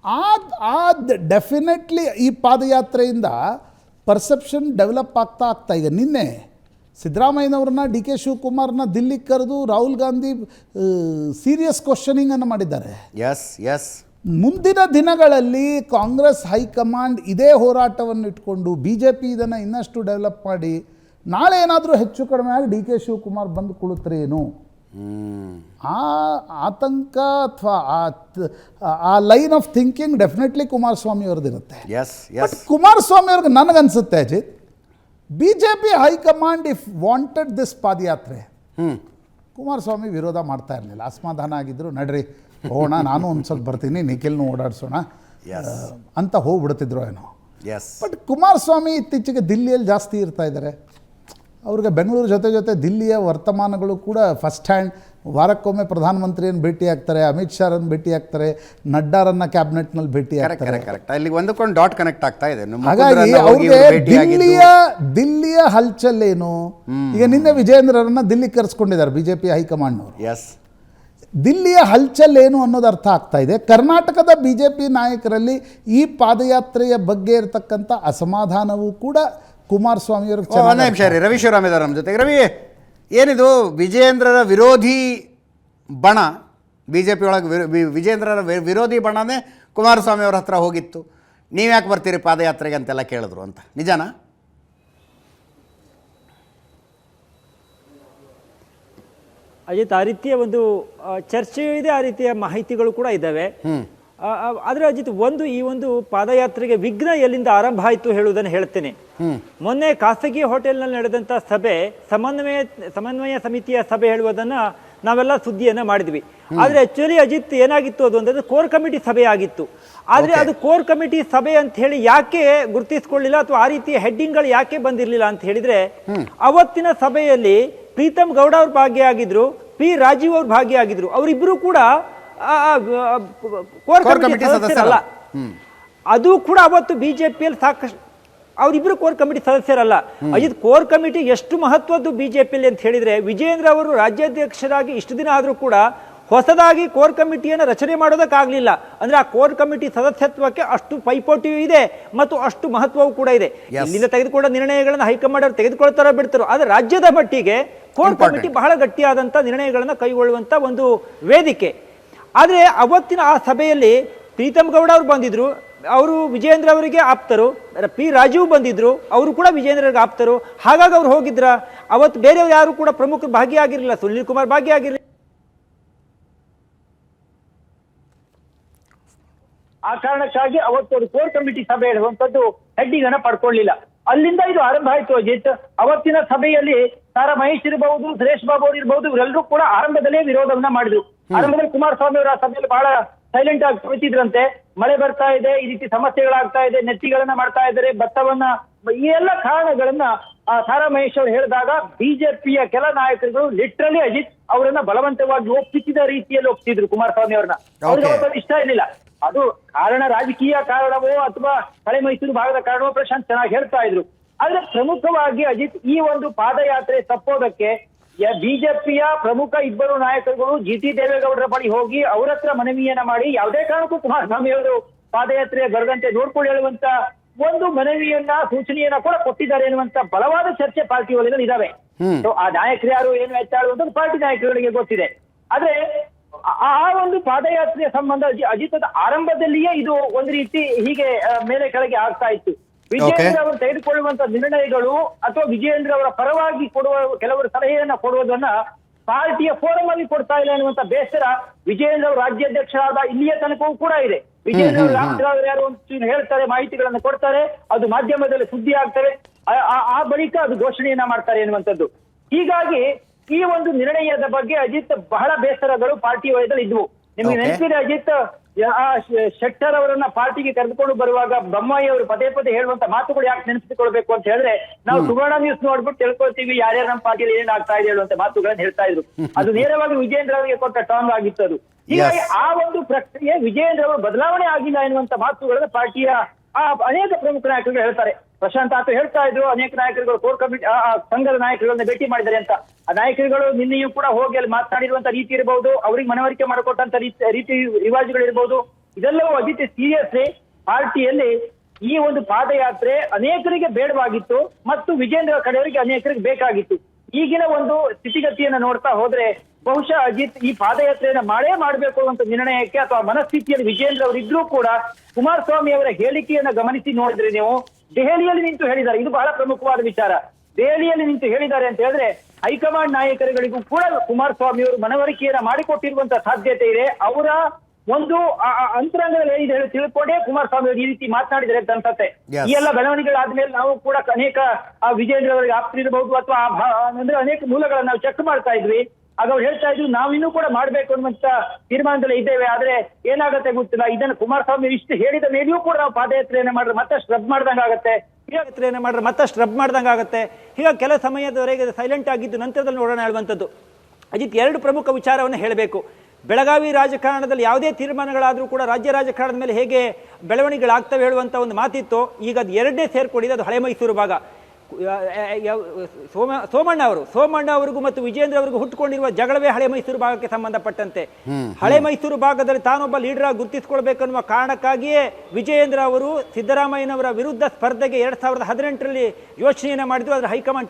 E: ಆದ ಆದ ಡೆಫಿನೆಟ್ಲಿ ಈ ಪಾದಯಾತ್ರೆಯಿಂದ ಪರ್ಸೆಪ್ಷನ್ ಡೆವಲಪ್ ಆಗ್ತಾ ಆಗ್ತಾ ಇದೆ. ನಿನ್ನೆ ಸಿದ್ದರಾಮಯ್ಯನವ್ರನ್ನ ಡಿ ಕೆ ಶಿವಕುಮಾರ್ನ ದಿಲ್ಲಿಗೆ ಕರೆದು ರಾಹುಲ್ ಗಾಂಧಿ ಸೀರಿಯಸ್ ಕ್ವಶನಿಂಗನ್ನು ಮಾಡಿದ್ದಾರೆ.
A: ಎಸ್ ಎಸ್
E: ಮುಂದಿನ ದಿನಗಳಲ್ಲಿ ಕಾಂಗ್ರೆಸ್ ಹೈಕಮಾಂಡ್ ಇದೇ ಹೋರಾಟವನ್ನು ಇಟ್ಕೊಂಡು ಬಿ ಜೆ ಪಿ ಇದನ್ನು ಇನ್ನಷ್ಟು ಡೆವಲಪ್ ಮಾಡಿ ನಾಳೆ ಏನಾದರೂ ಹೆಚ್ಚು ಕಡಿಮೆ ಆಗಿ ಡಿ ಕೆ ಶಿವಕುಮಾರ್ ಬಂದು ಕುಳಿತರೇನು ಆ ಆತಂಕ ಅಥವಾ ಆ line of thinking definitely Kumaraswamy ಅವ್ರದ್ದಿರುತ್ತೆ but Kumaraswamy ಅವ್ರಿಗೆ ನನಗನ್ಸುತ್ತೆ Ajit B J P high command if wanted this padayatra Kumaraswamy ವಿರೋಧ ಮಾಡ್ತಾ ಇರಲಿಲ್ಲ. ಅಸಮಾಧಾನ ಆಗಿದ್ರು ನಡ್ರಿ. ಹೋಗೋಣ ನಾನು ಒಂದು ಸ್ವಲ್ಪ ಬರ್ತೀನಿ ನಿಖಿಲ್ನು ಓಡಾಡಿಸೋಣ. ಅಂತ ಹೋಗ್ಬಿಡ್ತಿದ್ರು ಏನೋ.
A: ಎಸ್
E: ಬಟ್ ಕುಮಾರಸ್ವಾಮಿ ಇತ್ತೀಚೆಗೆ ದಿಲ್ಲಿಯಲ್ಲಿ ಜಾಸ್ತಿ ಇರ್ತಾ ಇದ್ದಾರೆ. ಅವ್ರಿಗೆ ಬೆಂಗಳೂರು ಜೊತೆ ಜೊತೆ ದಿಲ್ಲಿಯ ವರ್ತಮಾನಗಳು ಕೂಡ ಫಸ್ಟ್ ಹ್ಯಾಂಡ್ ವಾರಕ್ಕೊಮ್ಮೆ ಪ್ರಧಾನಮಂತ್ರಿಯನ್ನು ಭೇಟಿ ಆಗ್ತಾರೆ ಅಮಿತ್ ಶಾರನ್ನು ಭೇಟಿ ಆಗ್ತಾರೆ ನಡ್ಡಾರನ್ನ ಕ್ಯಾಬಿನೆಟ್ನಲ್ಲಿ ಭೇಟಿ ಆಗ್ತಾರೆ.
A: ಅಲ್ಲಿಗೆ ಒಂದಕ್ಕೊಂದು ಡಾಟ್ ಕನೆಕ್ಟ್ ಆಗ್ತಾ ಇದೆ.
E: ಹಾಗಾಗಿ ಅವ್ರಿಗೆ ದಿಲ್ಲಿಯ. ದಿಲ್ಲಿಯ ಹಲ್ಚಲ್ ಏನು ಈಗ ನಿನ್ನೆ ವಿಜೇಂದ್ರರನ್ನ ದಿಲ್ಲಿ ಕರೆಸ್ಕೊಂಡಿದ್ದಾರೆ ಬಿಜೆಪಿ ಹೈಕಮಾಂಡ್ನವರು.
A: ಎಸ್
E: ದಿಲ್ಲಿಯ ಹಲ್ಚಲ್ ಏನು ಅನ್ನೋದು ಅರ್ಥ ಆಗ್ತಾ ಇದೆ. ಕರ್ನಾಟಕದ ಬಿ ಜೆ ಪಿ ನಾಯಕರಲ್ಲಿ ಈ ಪಾದಯಾತ್ರೆಯ ಬಗ್ಗೆ ಇರತಕ್ಕಂಥ ಅಸಮಾಧಾನವೂ ಕೂಡ ಕುಮಾರಸ್ವಾಮಿಯವ್ರಿಗೆ
A: ನಿಮಿಷ ರೀ ರವಿ ಶಿವರಾಮ್ ಇದ್ದಾರೆ ನಮ್ಮ ಜೊತೆಗೆ. ರವಿ ಏನಿದು? ವಿಜೇಂದ್ರರ ವಿರೋಧಿ ಬಣ ಬಿ ಜೆ ಪಿ ಒಳಗೆ ವಿಜೇಂದ್ರರ ವಿರೋಧಿ ಬಣನೇ ಕುಮಾರಸ್ವಾಮಿ ಅವ್ರ ಹತ್ರ ಹೋಗಿತ್ತು. ನೀವು ಯಾಕೆ ಬರ್ತೀರಿ ಪಾದಯಾತ್ರೆಗೆ ಅಂತೆಲ್ಲ ಕೇಳಿದ್ರು ಅಂತ. ನಿಜನಾ?
F: ಅಜಿತ್ ಆ ರೀತಿಯ ಒಂದು ಚರ್ಚೆ ಚರ್ಚೆಯೂ ಇದೆ ಆ ರೀತಿಯ ಮಾಹಿತಿಗಳು ಕೂಡ ಇದ್ದಾವೆ. ಆದ್ರೆ ಅಜಿತ್ ಒಂದು ಈ ಒಂದು ಪಾದಯಾತ್ರೆಗೆ ವಿಘ್ನ ಎಲ್ಲಿಂದ ಆರಂಭ ಆಯಿತು ಹೇಳುವುದನ್ನು ಹೇಳ್ತೇನೆ. ಮೊನ್ನೆ ಖಾಸಗಿ ಹೋಟೆಲ್ನಲ್ಲಿ ನಡೆದಂತ ಸಭೆ ಸಮನ್ವಯ ಸಮನ್ವಯ ಸಮಿತಿಯ ಸಭೆ ಹೇಳುವುದನ್ನ ನಾವೆಲ್ಲ ಸುದ್ದಿಯನ್ನ ಮಾಡಿದ್ವಿ. ಆದ್ರೆ ಆಕ್ಚುಲಿ ಅಜಿತ್ ಏನಾಗಿತ್ತು ಅದು ಅಂದ್ರೆ ಕೋರ್ ಕಮಿಟಿ ಸಭೆ ಆಗಿತ್ತು. ಆದ್ರೆ ಅದು ಕೋರ್ ಕಮಿಟಿ ಸಭೆ ಅಂತ ಹೇಳಿ ಯಾಕೆ ಗುರುತಿಸ್ಕೊಳ್ಳಿಲ್ಲ ಅಥವಾ ಆ ರೀತಿಯ ಹೆಡ್ಡಿಂಗ್ಗಳು ಯಾಕೆ ಬಂದಿರಲಿಲ್ಲ ಅಂತ ಹೇಳಿದ್ರೆ ಅವತ್ತಿನ ಸಭೆಯಲ್ಲಿ ಪ್ರೀತಮ್ ಗೌಡ ಅವ್ರು ಭಾಗಿಯಾಗಿದ್ರು ಪಿ ರಾಜೀವ್ ಅವ್ರು ಭಾಗಿಯಾಗಿದ್ರು ಅವರಿಬ್ಬರು ಕೂಡ ಕೋರ್ ಕಮಿಟಿ ಸದಸ್ಯರಲ್ಲ. ಅದು ಕೂಡ ಅವತ್ತು ಬಿಜೆಪಿಯಲ್ಲಿ ಸಾಕಷ್ಟು ಅವರಿಬ್ಬರು ಕೋರ್ ಕಮಿಟಿ ಸದಸ್ಯರಲ್ಲ. ಅಜಿತ್ ಕೋರ್ ಕಮಿಟಿ ಎಷ್ಟು ಮಹತ್ವದ್ದು ಬಿಜೆಪಿಯಲ್ಲಿ ಅಂತ ಹೇಳಿದ್ರೆ ವಿಜೇಂದ್ರ ಅವರು ರಾಜ್ಯಾಧ್ಯಕ್ಷರಾಗಿ ಇಷ್ಟು ದಿನ ಆದರೂ ಕೂಡ ಹೊಸದಾಗಿ ಕೋರ್ ಕಮಿಟಿಯನ್ನು ರಚನೆ ಮಾಡೋದಕ್ಕಾಗಲಿಲ್ಲ. ಅಂದರೆ ಆ ಕೋರ್ ಕಮಿಟಿ ಸದಸ್ಯತ್ವಕ್ಕೆ ಅಷ್ಟು ಪೈಪೋಟಿಯೂ ಇದೆ ಮತ್ತು ಅಷ್ಟು ಮಹತ್ವವೂ ಕೂಡ ಇದೆ. ಇಲ್ಲಿಂದ ತೆಗೆದುಕೊಂಡ ನಿರ್ಣಯಗಳನ್ನು ಹೈಕಮಾಂಡ್ ಅವರು ತೆಗೆದುಕೊಳ್ತಾರೋ ಬಿಡ್ತಾರೋ ಆದರೆ ರಾಜ್ಯದ ಮಟ್ಟಿಗೆ ಕೋರ್. ಕಮಿಟಿ ಬಹಳ ಗಟ್ಟಿಯಾದಂಥ ನಿರ್ಣಯಗಳನ್ನು ಕೈಗೊಳ್ಳುವಂಥ ಒಂದು ವೇದಿಕೆ. ಆದರೆ ಅವತ್ತಿನ ಆ ಸಭೆಯಲ್ಲಿ ಪ್ರೀತಮ್ ಗೌಡ ಅವರು ಬಂದಿದ್ರು ಅವರು ವಿಜೇಂದ್ರ ಅವರಿಗೆ ಆಪ್ತರು ಪಿ ರಾಜೀವ್ ಬಂದಿದ್ರು ಅವರು ಕೂಡ ವಿಜೇಂದ್ರರಿಗೆ ಆಪ್ತರು. ಹಾಗಾಗಿ ಅವ್ರು ಹೋಗಿದ್ರ? ಅವತ್ತು ಬೇರೆಯವರು ಯಾರು ಕೂಡ ಪ್ರಮುಖ ಭಾಗಿಯಾಗಿರಲಿಲ್ಲ ಸುನಿಲ್ ಕುಮಾರ್ ಭಾಗಿಯಾಗಿರಲಿಲ್ಲ.
G: ಆ ಕಾರಣಕ್ಕಾಗಿ ಅವತ್ತು ಒಂದು ಕೋರ್ ಕಮಿಟಿ ಸಭೆ ಇರುವಂತದ್ದು ಹೆಡ್ಡಿಗನ ಪಡ್ಕೊಳ್ಳಿಲ್ಲ. ಅಲ್ಲಿಂದ ಇದು ಆರಂಭ ಆಯ್ತು ಅಜಿತ್. ಅವತ್ತಿನ ಸಭೆಯಲ್ಲಿ ತಾರಾ ಮಹೇಶ್ ಇರಬಹುದು ಸುರೇಶ್ ಬಾಬು ಅವರು ಇರಬಹುದು ಇವರೆಲ್ಲರೂ ಕೂಡ ಆರಂಭದಲ್ಲೇ ವಿರೋಧವನ್ನ ಮಾಡಿದ್ರು. ಆರಂಭದಲ್ಲಿ ಕುಮಾರಸ್ವಾಮಿ ಅವರ ಆ ಸಭೆಯಲ್ಲಿ ಬಹಳ ಸೈಲೆಂಟ್ ಆಗಿ ಕುಳಿತಿದ್ರಂತೆ. ಮಳೆ ಬರ್ತಾ ಇದೆ ಈ ರೀತಿ ಸಮಸ್ಯೆಗಳಾಗ್ತಾ ಇದೆ ನೆತ್ತಿಗಳನ್ನ ಮಾಡ್ತಾ ಇದ್ದಾರೆ ಭತ್ತವನ್ನ ಈ ಎಲ್ಲ ಕಾರಣಗಳನ್ನ ಆ, ತಾರಾ ಮಹೇಶ್ ಅವರು ಹೇಳಿದಾಗ ಬಿಜೆಪಿಯ ಕೆಲ ನಾಯಕರುಗಳು ಲಿಟ್ರಲಿ ಅಜಿತ್ ಅವರನ್ನ ಬಲವಂತವಾಗಿ ಒಪ್ಪಿಸಿದ ರೀತಿಯಲ್ಲಿ ಒಪ್ಪಿಸಿದ್ರು ಕುಮಾರಸ್ವಾಮಿ ಅವರನ್ನ. ಅವ್ರಿಗೆ. ಇಷ್ಟ ಇರಲಿಲ್ಲ ಅದು ಕಾರಣ ರಾಜಕೀಯ ಕಾರಣವೋ ಅಥವಾ ಹಳೆ ಮೈಸೂರು ಭಾಗದ ಕಾರಣವೋ ಪ್ರಶಾಂತ್ ಚೆನ್ನಾಗಿ ಹೇಳ್ತಾ ಇದ್ರು. ಆದ್ರೆ ಪ್ರಮುಖವಾಗಿ ಅಜಿತ್ ಈ ಒಂದು ಪಾದಯಾತ್ರೆ ತಪ್ಪೋದಕ್ಕೆ ಬಿಜೆಪಿಯ ಪ್ರಮುಖ ಇಬ್ಬರು ನಾಯಕರುಗಳು ಜಿ ಟಿ ದೇವೇಗೌಡರ ಬಳಿ ಹೋಗಿ ಅವರ ಹತ್ರ ಮನವಿಯನ್ನ ಮಾಡಿ ಯಾವುದೇ ಕಾರಣಕ್ಕೂ ಕುಮಾರಸ್ವಾಮಿ ಅವರು ಪಾದಯಾತ್ರೆ ಬರದಂತೆ ನೋಡ್ಕೊಂಡು ಹೇಳುವಂತ ಒಂದು ಮನವಿಯನ್ನ ಸೂಚನೆಯನ್ನ ಕೂಡ ಕೊಟ್ಟಿದ್ದಾರೆ ಎನ್ನುವಂತ ಬಲವಾದ ಚರ್ಚೆ ಪಾರ್ಟಿ ವಲಯದಲ್ಲಿ ಇದಾವೆ. ಆ ನಾಯಕರು ಯಾರು ಏನು ಎತ್ತಾಡುವಂತ ಪಾರ್ಟಿ ನಾಯಕರುಗಳಿಗೆ ಗೊತ್ತಿದೆ. ಆದ್ರೆ ಆ- ಒಂದು ಪಾದಯಾತ್ರೆಯ ಸಂಬಂಧ ಅಜಿ- ಅಜಿತದ ಆರಂಭದಲ್ಲಿಯೇ ಇದು ಒಂದು ರೀತಿ ಹೀಗೆ ಮೇಲೆ ಕೆಳಗೆ ಆಗ್ತಾ ಇತ್ತು. ವಿಜಯೇಂದ್ರ ಅವರು ತೆಗೆದುಕೊಳ್ಳುವಂತ ನಿರ್ಣಯಗಳು ಅಥವಾ ವಿಜಯೇಂದ್ರ ಅವರ ಪರವಾಗಿ ಕೊಡುವ ಕೆಲವರು ಸಲಹೆಯನ್ನ ಕೊಡುವುದನ್ನ ಪಾರ್ಟಿಯ ಫೋರಂ ಅಲ್ಲಿ ಕೊಡ್ತಾ ಇಲ್ಲ ಅನ್ನುವಂತ ಬೇಸರ ವಿಜಯೇಂದ್ರ ಅವರು ರಾಜ್ಯಾಧ್ಯಕ್ಷರಾದ ಇಲ್ಲಿಯ ತನಕವೂ ಕೂಡ ಇದೆ. ವಿಜಯೇಂದ್ರ ಅವರು ಯಾರು ಒಂದು ಹೇಳ್ತಾರೆ ಮಾಹಿತಿಗಳನ್ನು ಕೊಡ್ತಾರೆ ಅದು ಮಾಧ್ಯಮದಲ್ಲಿ ಸುದ್ದಿ ಆಗ್ತವೆ. ಆ- ಆ- ಆ ಬಳಿಕ ಅದು ಘೋಷಣೆಯನ್ನ ಮಾಡ್ತಾರೆ ಎನ್ನುವಂಥದ್ದು. ಹೀಗಾಗಿ ಈ ಒಂದು ನಿರ್ಣಯದ ಬಗ್ಗೆ ಅಜಿತ್ ಬಹಳ ಬೇಸರಗಳು ಪಾರ್ಟಿ ವಯದಲ್ಲಿ ಇದ್ವು. ನಿಮ್ಗೆ. ನೆನಪಿದೆ ಅಜಿತ್ ಶೆಟ್ಟರ್ ಅವರನ್ನ ಪಾರ್ಟಿಗೆ ಕರೆದುಕೊಂಡು ಬರುವಾಗ ಬೊಮ್ಮಾಯಿ ಅವರು ಪದೇ ಪದೇ ಹೇಳುವಂತ ಮಾತುಗಳು ಯಾಕೆ ನೆನೆಸಿಕೊಳ್ಬೇಕು ಅಂತ ಹೇಳಿದ್ರೆ ನಾವು ಸುವರ್ಣ ನ್ಯೂಸ್ ನೋಡ್ಬಿಟ್ಟು ತಿಳ್ಕೊಳ್ತೀವಿ ಯಾರ್ಯಾರು ನಮ್ಮ ಪಾರ್ಟಿಯಲ್ಲಿ ಏನಾಗ್ತಾ ಆಗ್ತಾ ಇದೆ ಹೇಳುವಂತ ಮಾತುಗಳನ್ನ ಹೇಳ್ತಾ ಇದ್ರು. ಅದು ನೇರವಾಗಿ ವಿಜೇಂದ್ರ ಅವರಿಗೆ ಕೊಟ್ಟ ಟಾಂಗ್ ಆಗಿತ್ತು ಅದು. ಹೀಗಾಗಿ ಆ ಒಂದು ಪ್ರಕ್ರಿಯೆ ವಿಜೇಂದ್ರ ಅವರು ಬದಲಾವಣೆ ಆಗಿಲ್ಲ ಎನ್ನುವಂತ ಮಾತುಗಳನ್ನ ಪಾರ್ಟಿಯ ಆ ಅನೇಕ ಪ್ರಮುಖ ನಾಯಕರು ಹೇಳ್ತಾರೆ. ಪ್ರಶಾಂತ್ ಆತ ಹೇಳ್ತಾ ಇದ್ರು, ಅನೇಕ ನಾಯಕರುಗಳು, ಕೋರ್ ಕಮಿಟಿ ಸಂಘದ ನಾಯಕರುಗಳನ್ನ ಭೇಟಿ ಮಾಡಿದ್ದಾರೆ ಅಂತ. ಆ ನಾಯಕರುಗಳು ನಿನ್ನೆಯೂ ಕೂಡ ಹೋಗಿ ಅಲ್ಲಿ ಮಾತನಾಡಿರುವಂತ ರೀತಿ ಇರಬಹುದು ಅವ್ರಿಗೆ ಮನವರಿಕೆ ಮಾಡಿಕೊಟ್ಟಂತ ರೀತಿ ರೀತಿ ರಿವಾಜುಗಳು ಇರಬಹುದು ಇದೆಲ್ಲವೂ ಅಜಿತ್ ಸೀರಿಯಸ್ಲಿ ಪಾರ್ಟಿಯಲ್ಲಿ ಈ ಒಂದು ಪಾದಯಾತ್ರೆ ಅನೇಕರಿಗೆ ಬೇಡವಾಗಿತ್ತು ಮತ್ತು ವಿಜೇಂದ್ರ ಕಡೆಯವರಿಗೆ ಅನೇಕರಿಗೆ ಬೇಕಾಗಿತ್ತು. ಈಗಿನ ಒಂದು ಸ್ಥಿತಿಗತಿಯನ್ನು ನೋಡ್ತಾ ಹೋದ್ರೆ ಬಹುಶಃ ಅಜಿತ್ ಈ ಪಾದಯಾತ್ರೆಯನ್ನ ಮಾಡೇ ಮಾಡಬೇಕು ಅಂತ ನಿರ್ಣಯಕ್ಕೆ ಅಥವಾ ಮನಸ್ಥಿತಿಯಲ್ಲಿ ವಿಜೇಂದ್ರ ಅವರಿದ್ರೂ ಕೂಡ ಕುಮಾರಸ್ವಾಮಿ ಅವರ ಹೇಳಿಕೆಯನ್ನ ಗಮನಿಸಿ ನೋಡಿದ್ರೆ ನೀವು ದೆಹಲಿಯಲ್ಲಿ ನಿಂತು ಹೇಳಿದ್ದಾರೆ. ಇದು ಬಹಳ ಪ್ರಮುಖವಾದ ವಿಚಾರ. ದೆಹಲಿಯಲ್ಲಿ ನಿಂತು ಹೇಳಿದ್ದಾರೆ ಅಂತ ಹೇಳಿದ್ರೆ ಹೈಕಮಾಂಡ್ ನಾಯಕರುಗಳಿಗೂ ಕೂಡ ಕುಮಾರಸ್ವಾಮಿ ಅವರು ಮನವರಿಕೆಯನ್ನ ಮಾಡಿಕೊಟ್ಟಿರುವಂತಹ ಸಾಧ್ಯತೆ ಇದೆ. ಅವರ ಒಂದು ಅಂತರಂಗದಲ್ಲಿ ಏನಿದೆ ಹೇಳಿ ತಿಳ್ಕೊಂಡೇ ಕುಮಾರಸ್ವಾಮಿ ಅವರು ಈ ರೀತಿ ಮಾತನಾಡಿದರೆ ಅಂತ ಅನ್ಸತ್ತೆ. ಈ ಎಲ್ಲ ಬೆಳವಣಿಗೆಗಳಾದ್ಮೇಲೆ ನಾವು ಕೂಡ ಅನೇಕ ಆ ವಿಜೇಂದ್ರ ಅವರಿಗೆ ಆಪ್ತಿರಬಹುದು ಅಥವಾ ಅಂದ್ರೆ ಅನೇಕ ಮೂಲಗಳನ್ನ ನಾವು ಚೆಕ್ ಮಾಡ್ತಾ ಇದ್ವಿ. ಆಗ ಅವ್ರು ಹೇಳ್ತಾ ಇದ್ರು, ನಾವಿನ್ನೂ ಕೂಡ ಮಾಡ್ಬೇಕು ಅನ್ನುವಂತ ತೀರ್ಮಾನದಲ್ಲಿ ಇದ್ದೇವೆ. ಆದ್ರೆ ಏನಾಗುತ್ತೆ ಗೊತ್ತಿಲ್ಲ. ಇದನ್ನ ಕುಮಾರಸ್ವಾಮಿ ಇಷ್ಟು ಹೇಳಿದ ಮೇಲೆಯೂ ಕೂಡ ನಾವು ಪಾದಯಾತ್ರೆಯನ್ನ ಮಾಡಿದ್ರೆ ಮತ್ತಷ್ಟು ಆಗುತ್ತೆ.
F: ಪಾದಯಾತ್ರೆಯನ್ನು ಮಾಡಿದ್ರೆ ಮತ್ತಷ್ಟು ರಬ್ ಮಾಡ್ದಂಗಾಗತ್ತೆ ಹೀಗಾಗಿ ಕೆಲ ಸಮಯದವರೆಗೆ ಸೈಲೆಂಟ್ ಆಗಿದ್ದು ನಂತರದಲ್ಲಿ ನೋಡೋಣ ಹೇಳುವಂಥದ್ದು ಅಜಿತ್, ಎರಡು ಪ್ರಮುಖ ವಿಚಾರವನ್ನು ಹೇಳಬೇಕು. ಬೆಳಗಾವಿ ರಾಜಕಾರಣದಲ್ಲಿ ಯಾವುದೇ ತೀರ್ಮಾನಗಳಾದರೂ ಕೂಡ ರಾಜ್ಯ ರಾಜಕಾರಣದ ಮೇಲೆ ಹೇಗೆ ಬೆಳವಣಿಗೆಗಳಾಗ್ತವೆ ಹೇಳುವಂಥ ಒಂದು ಮಾತಿತ್ತು. ಈಗ ಅದು ಎರಡನೇ ಸೇರ್ಕೊಂಡಿದೆ. ಅದು ಹಳೆ ಮೈಸೂರು ಭಾಗ. ಸೋಮ ಸೋಮಣ್ಣ ಅವರು ಸೋಮಣ್ಣ ಅವರಿಗೂ ಮತ್ತು ವಿಜೇಂದ್ರ ಅವರಿಗೂ ಹುಟ್ಟುಕೊಂಡಿರುವ ಜಗಳವೇ ಹಳೆ ಮೈಸೂರು ಭಾಗಕ್ಕೆ ಸಂಬಂಧಪಟ್ಟಂತೆ. ಹಳೆ ಮೈಸೂರು ಭಾಗದಲ್ಲಿ ತಾನೊಬ್ಬ ಲೀಡರ್ ಆಗಿ ಗುರುತಿಸಿಕೊಳ್ಬೇಕನ್ನುವ ಕಾರಣಕ್ಕಾಗಿಯೇ ವಿಜಯೇಂದ್ರ ಅವರು ಸಿದ್ದರಾಮಯ್ಯನವರ ವಿರುದ್ಧ ಸ್ಪರ್ಧೆಗೆ ಎರಡ್ ಸಾವಿರದ ಹದಿನೆಂಟರಲ್ಲಿ ಯೋಚನೆಯನ್ನ ಮಾಡಿದ್ರು. ಅದರ ಹೈಕಮಾಂಡ್?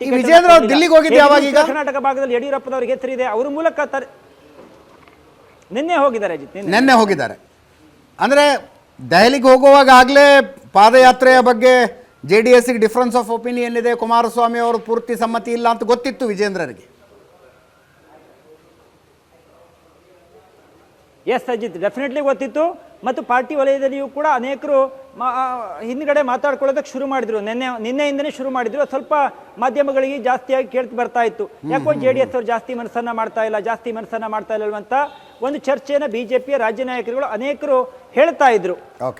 F: ಕರ್ನಾಟಕ ಭಾಗದಲ್ಲಿ ಯಡಿಯೂರಪ್ಪನವರಿಗೆ ಹೆಸರಿದೆ. ಅವರ ಮೂಲಕ ತರ ನಿನ್ನೆ ಹೋಗಿದ್ದಾರೆ ನೆನ್ನೆ
A: ಹೋಗಿದ್ದಾರೆ. ಅಂದ್ರೆ ದೆಹಲಿಗೆ ಹೋಗುವಾಗ ಆಗ್ಲೇ ಪಾದಯಾತ್ರೆಯ ಬಗ್ಗೆ ಜೆ ಡಿ ಎಸ್ಗೆ ಡಿಫ್ರೆನ್ಸ್ ಆಫ್ ಒಪಿನಿಯನ್ ಇದೆ ಕುಮಾರಸ್ವಾಮಿ ಅವರು ಪೂರ್ತಿ ಸಮ್ಮತಿ ಇಲ್ಲ ಅಂತ ಗೊತ್ತಿತ್ತು ವಿಜೇಂದ್ರರಿಗೆ.
F: ಎಸ್ ಅಜಿತ್ ಡೆಫಿನೆಟ್ಲಿ ಗೊತ್ತಿತ್ತು. ಮತ್ತು ಪಾರ್ಟಿ ವಲಯದಲ್ಲಿಯೂ ಕೂಡ ಅನೇಕರು ಹಿಂದ್ಗಡೆ ಮಾತಾಡ್ಕೊಳ್ಳೋದಕ್ಕೆ ಶುರು ಮಾಡಿದ್ರು. ನಿನ್ನೆ ನಿನ್ನೆಯಿಂದನೇ ಶುರು ಮಾಡಿದ್ರು. ಸ್ವಲ್ಪ ಮಾಧ್ಯಮಗಳಿಗೆ ಜಾಸ್ತಿಯಾಗಿ ಕೇಳ್ತಿ ಬರ್ತಾ ಇತ್ತು. ಯಾಕೋ ಜೆ ಡಿ ಎಸ್ ಅವರು ಜಾಸ್ತಿ ಮನಸ್ಸನ್ನ ಮಾಡ್ತಾ ಇಲ್ಲ ಜಾಸ್ತಿ ಮನಸ್ಸನ್ನ ಮಾಡ್ತಾ ಇಲ್ಲ ಅಂತ ಒಂದು ಚರ್ಚೆನ ಪಿಯ ರಾಜ್ಯ ನಾಯಕರುಗಳು ಅನೇಕರು ಹೇಳ್ತಾ ಇದ್ರು.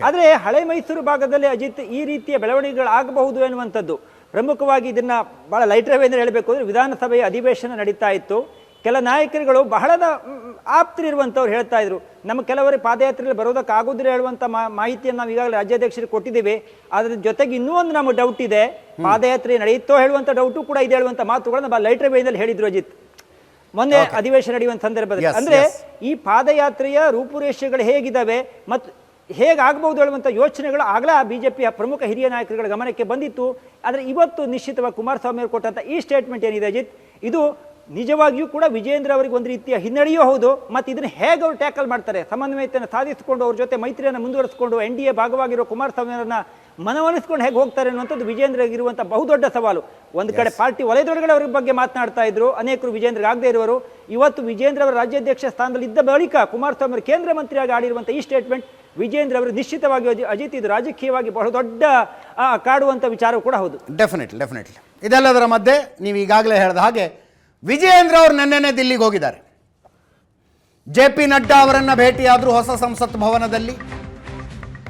F: ಆದರೆ ಹಳೆ ಮೈಸೂರು ಭಾಗದಲ್ಲಿ ಅಜಿತ್ ಈ ರೀತಿಯ ಬೆಳವಣಿಗೆಗಳಾಗಬಹುದು ಎನ್ನುವಂಥದ್ದು. ಪ್ರಮುಖವಾಗಿ ಇದನ್ನ ಬಹಳ ಲೈಟ್ರವೇ ವೇ ಹೇಳಬೇಕು ಅಂದ್ರೆ ವಿಧಾನಸಭೆಯ ಅಧಿವೇಶನ ನಡೀತಾ ಇತ್ತು. ಕೆಲ ನಾಯಕರುಗಳು ಬಹಳ ಆಪ್ತರಿರುವಂಥವ್ರು ಹೇಳ್ತಾ ಇದ್ರು. ನಮ್ಮ ಕೆಲವರು ಪಾದಯಾತ್ರೆಯಲ್ಲಿ ಬರೋದಕ್ಕಾಗೋದ್ರೆ ಹೇಳುವಂಥ ಮಾ ಮಾಹಿತಿಯನ್ನು ನಾವು ಈಗಾಗಲೇ ರಾಜ್ಯಾಧ್ಯಕ್ಷರಿಗೆ ಕೊಟ್ಟಿದ್ದೀವಿ. ಅದರ ಜೊತೆಗೆ ಇನ್ನೂ ಒಂದು ನಮ್ಮ ಡೌಟ್ ಇದೆ. ಪಾದಯಾತ್ರೆ ನಡೆಯುತ್ತೋ ಹೇಳುವಂಥ ಡೌಟು ಕೂಡ ಇದೆ ಹೇಳುವಂಥ ಮಾತುಗಳನ್ನು ಲೈಟರ್ ವೇದಲ್ಲಿ ಹೇಳಿದ್ರು ಅಜಿತ್. ಮೊನ್ನೆ ಅಧಿವೇಶನ ನಡೆಯುವಂತ ಸಂದರ್ಭದಲ್ಲಿ. ಅಂದ್ರೆ ಈ ಪಾದಯಾತ್ರೆಯ ರೂಪುರೇಷೆಗಳು ಹೇಗಿದ್ದಾವೆ ಮತ್ತು ಹೇಗಾಗಬಹುದು ಹೇಳುವಂಥ ಯೋಚನೆಗಳು ಆಗಲೇ ಆ ಬಿಜೆಪಿಯ ಪ್ರಮುಖ ಹಿರಿಯ ನಾಯಕರುಗಳ ಗಮನಕ್ಕೆ ಬಂದಿತ್ತು. ಆದರೆ ಇವತ್ತು ನಿಶ್ಚಿತವಾಗಿ ಕುಮಾರಸ್ವಾಮಿ ಅವರು ಕೊಟ್ಟಂತ ಈ ಸ್ಟೇಟ್ಮೆಂಟ್ ಏನಿದೆ ಅಜಿತ್? ಇದು ನಿಜವಾಗಿಯೂ ಕೂಡ ವಿಜೇಂದ್ರ ಅವರಿಗೆ ಒಂದು ರೀತಿಯ ಹಿನ್ನಡೆಯೂ ಹೌದು ಮತ್ತು ಇದನ್ನು ಹೇಗೆ ಅವರು ಟ್ಯಾಕಲ್ ಮಾಡ್ತಾರೆ? ಸಮನ್ವಯತೆಯನ್ನು ಸಾಧಿಸಿಕೊಂಡು ಅವ್ರ ಜೊತೆ ಮೈತ್ರಿಯನ್ನು ಮುಂದುವರಿಸಿಕೊಂಡು ಎನ್ ಡಿ ಎ ಭಾಗವಾಗಿರೋ ಕುಮಾರಸ್ವಾಮಿ ಅವರನ್ನ ಮನವೊಲಿಸ್ಕೊಂಡು ಹೇಗೆ ಹೋಗ್ತಾರೆ ಅನ್ನುವಂಥದ್ದು ವಿಜೇಂದ್ರ ಇರುವಂಥ ಬಹುದೊಡ್ಡ ಸವಾಲು. ಒಂದು ಕಡೆ ಪಾರ್ಟಿ ವಲಯದೊಳಗಡೆ ಅವ್ರ ಬಗ್ಗೆ ಮಾತನಾಡ್ತಾ ಇದ್ರು ಅನೇಕರು ವಿಜೇಂದ್ರ ಆಗದೆ ಇರುವರು. ಇವತ್ತು ವಿಜೇಂದ್ರ ಅವರ ರಾಜ್ಯಾಧ್ಯಕ್ಷ ಸ್ಥಾನದಲ್ಲಿ ಇದ್ದ ಬಳಿಕ ಕುಮಾರಸ್ವಾಮಿ ಅವರು ಕೇಂದ್ರ ಮಂತ್ರಿಯಾಗಿ ಆಡಿರುವಂಥ ಈ ಸ್ಟೇಟ್ಮೆಂಟ್ ವಿಜೇಂದ್ರ ಅವರು ನಿಶ್ಚಿತವಾಗಿ ಅಜಿ- ಅಜಿತ್ ಇದು ರಾಜಕೀಯವಾಗಿ ಬಹಳ ದೊಡ್ಡ ಕಾಡುವಂಥ ವಿಚಾರವೂ ಕೂಡ ಹೌದು.
A: ಡೆಫಿನೆಟ್ಲಿ ಡೆಫಿನೆಟ್ಲಿ ಇದೆಲ್ಲದರ ಮಧ್ಯೆ ನೀವು ಈಗಾಗಲೇ ಹೇಳಿದ ಹಾಗೆ ವಿಜಯೇಂದ್ರ ಅವರು ನೆನ್ನೆನೆ ದಿಲ್ಲಿಗೆ ಹೋಗಿದ್ದಾರೆ. ಜೆ ಪಿ ನಡ್ಡಾ ಅವರನ್ನು ಭೇಟಿಯಾದರು ಹೊಸ ಸಂಸತ್ ಭವನದಲ್ಲಿ.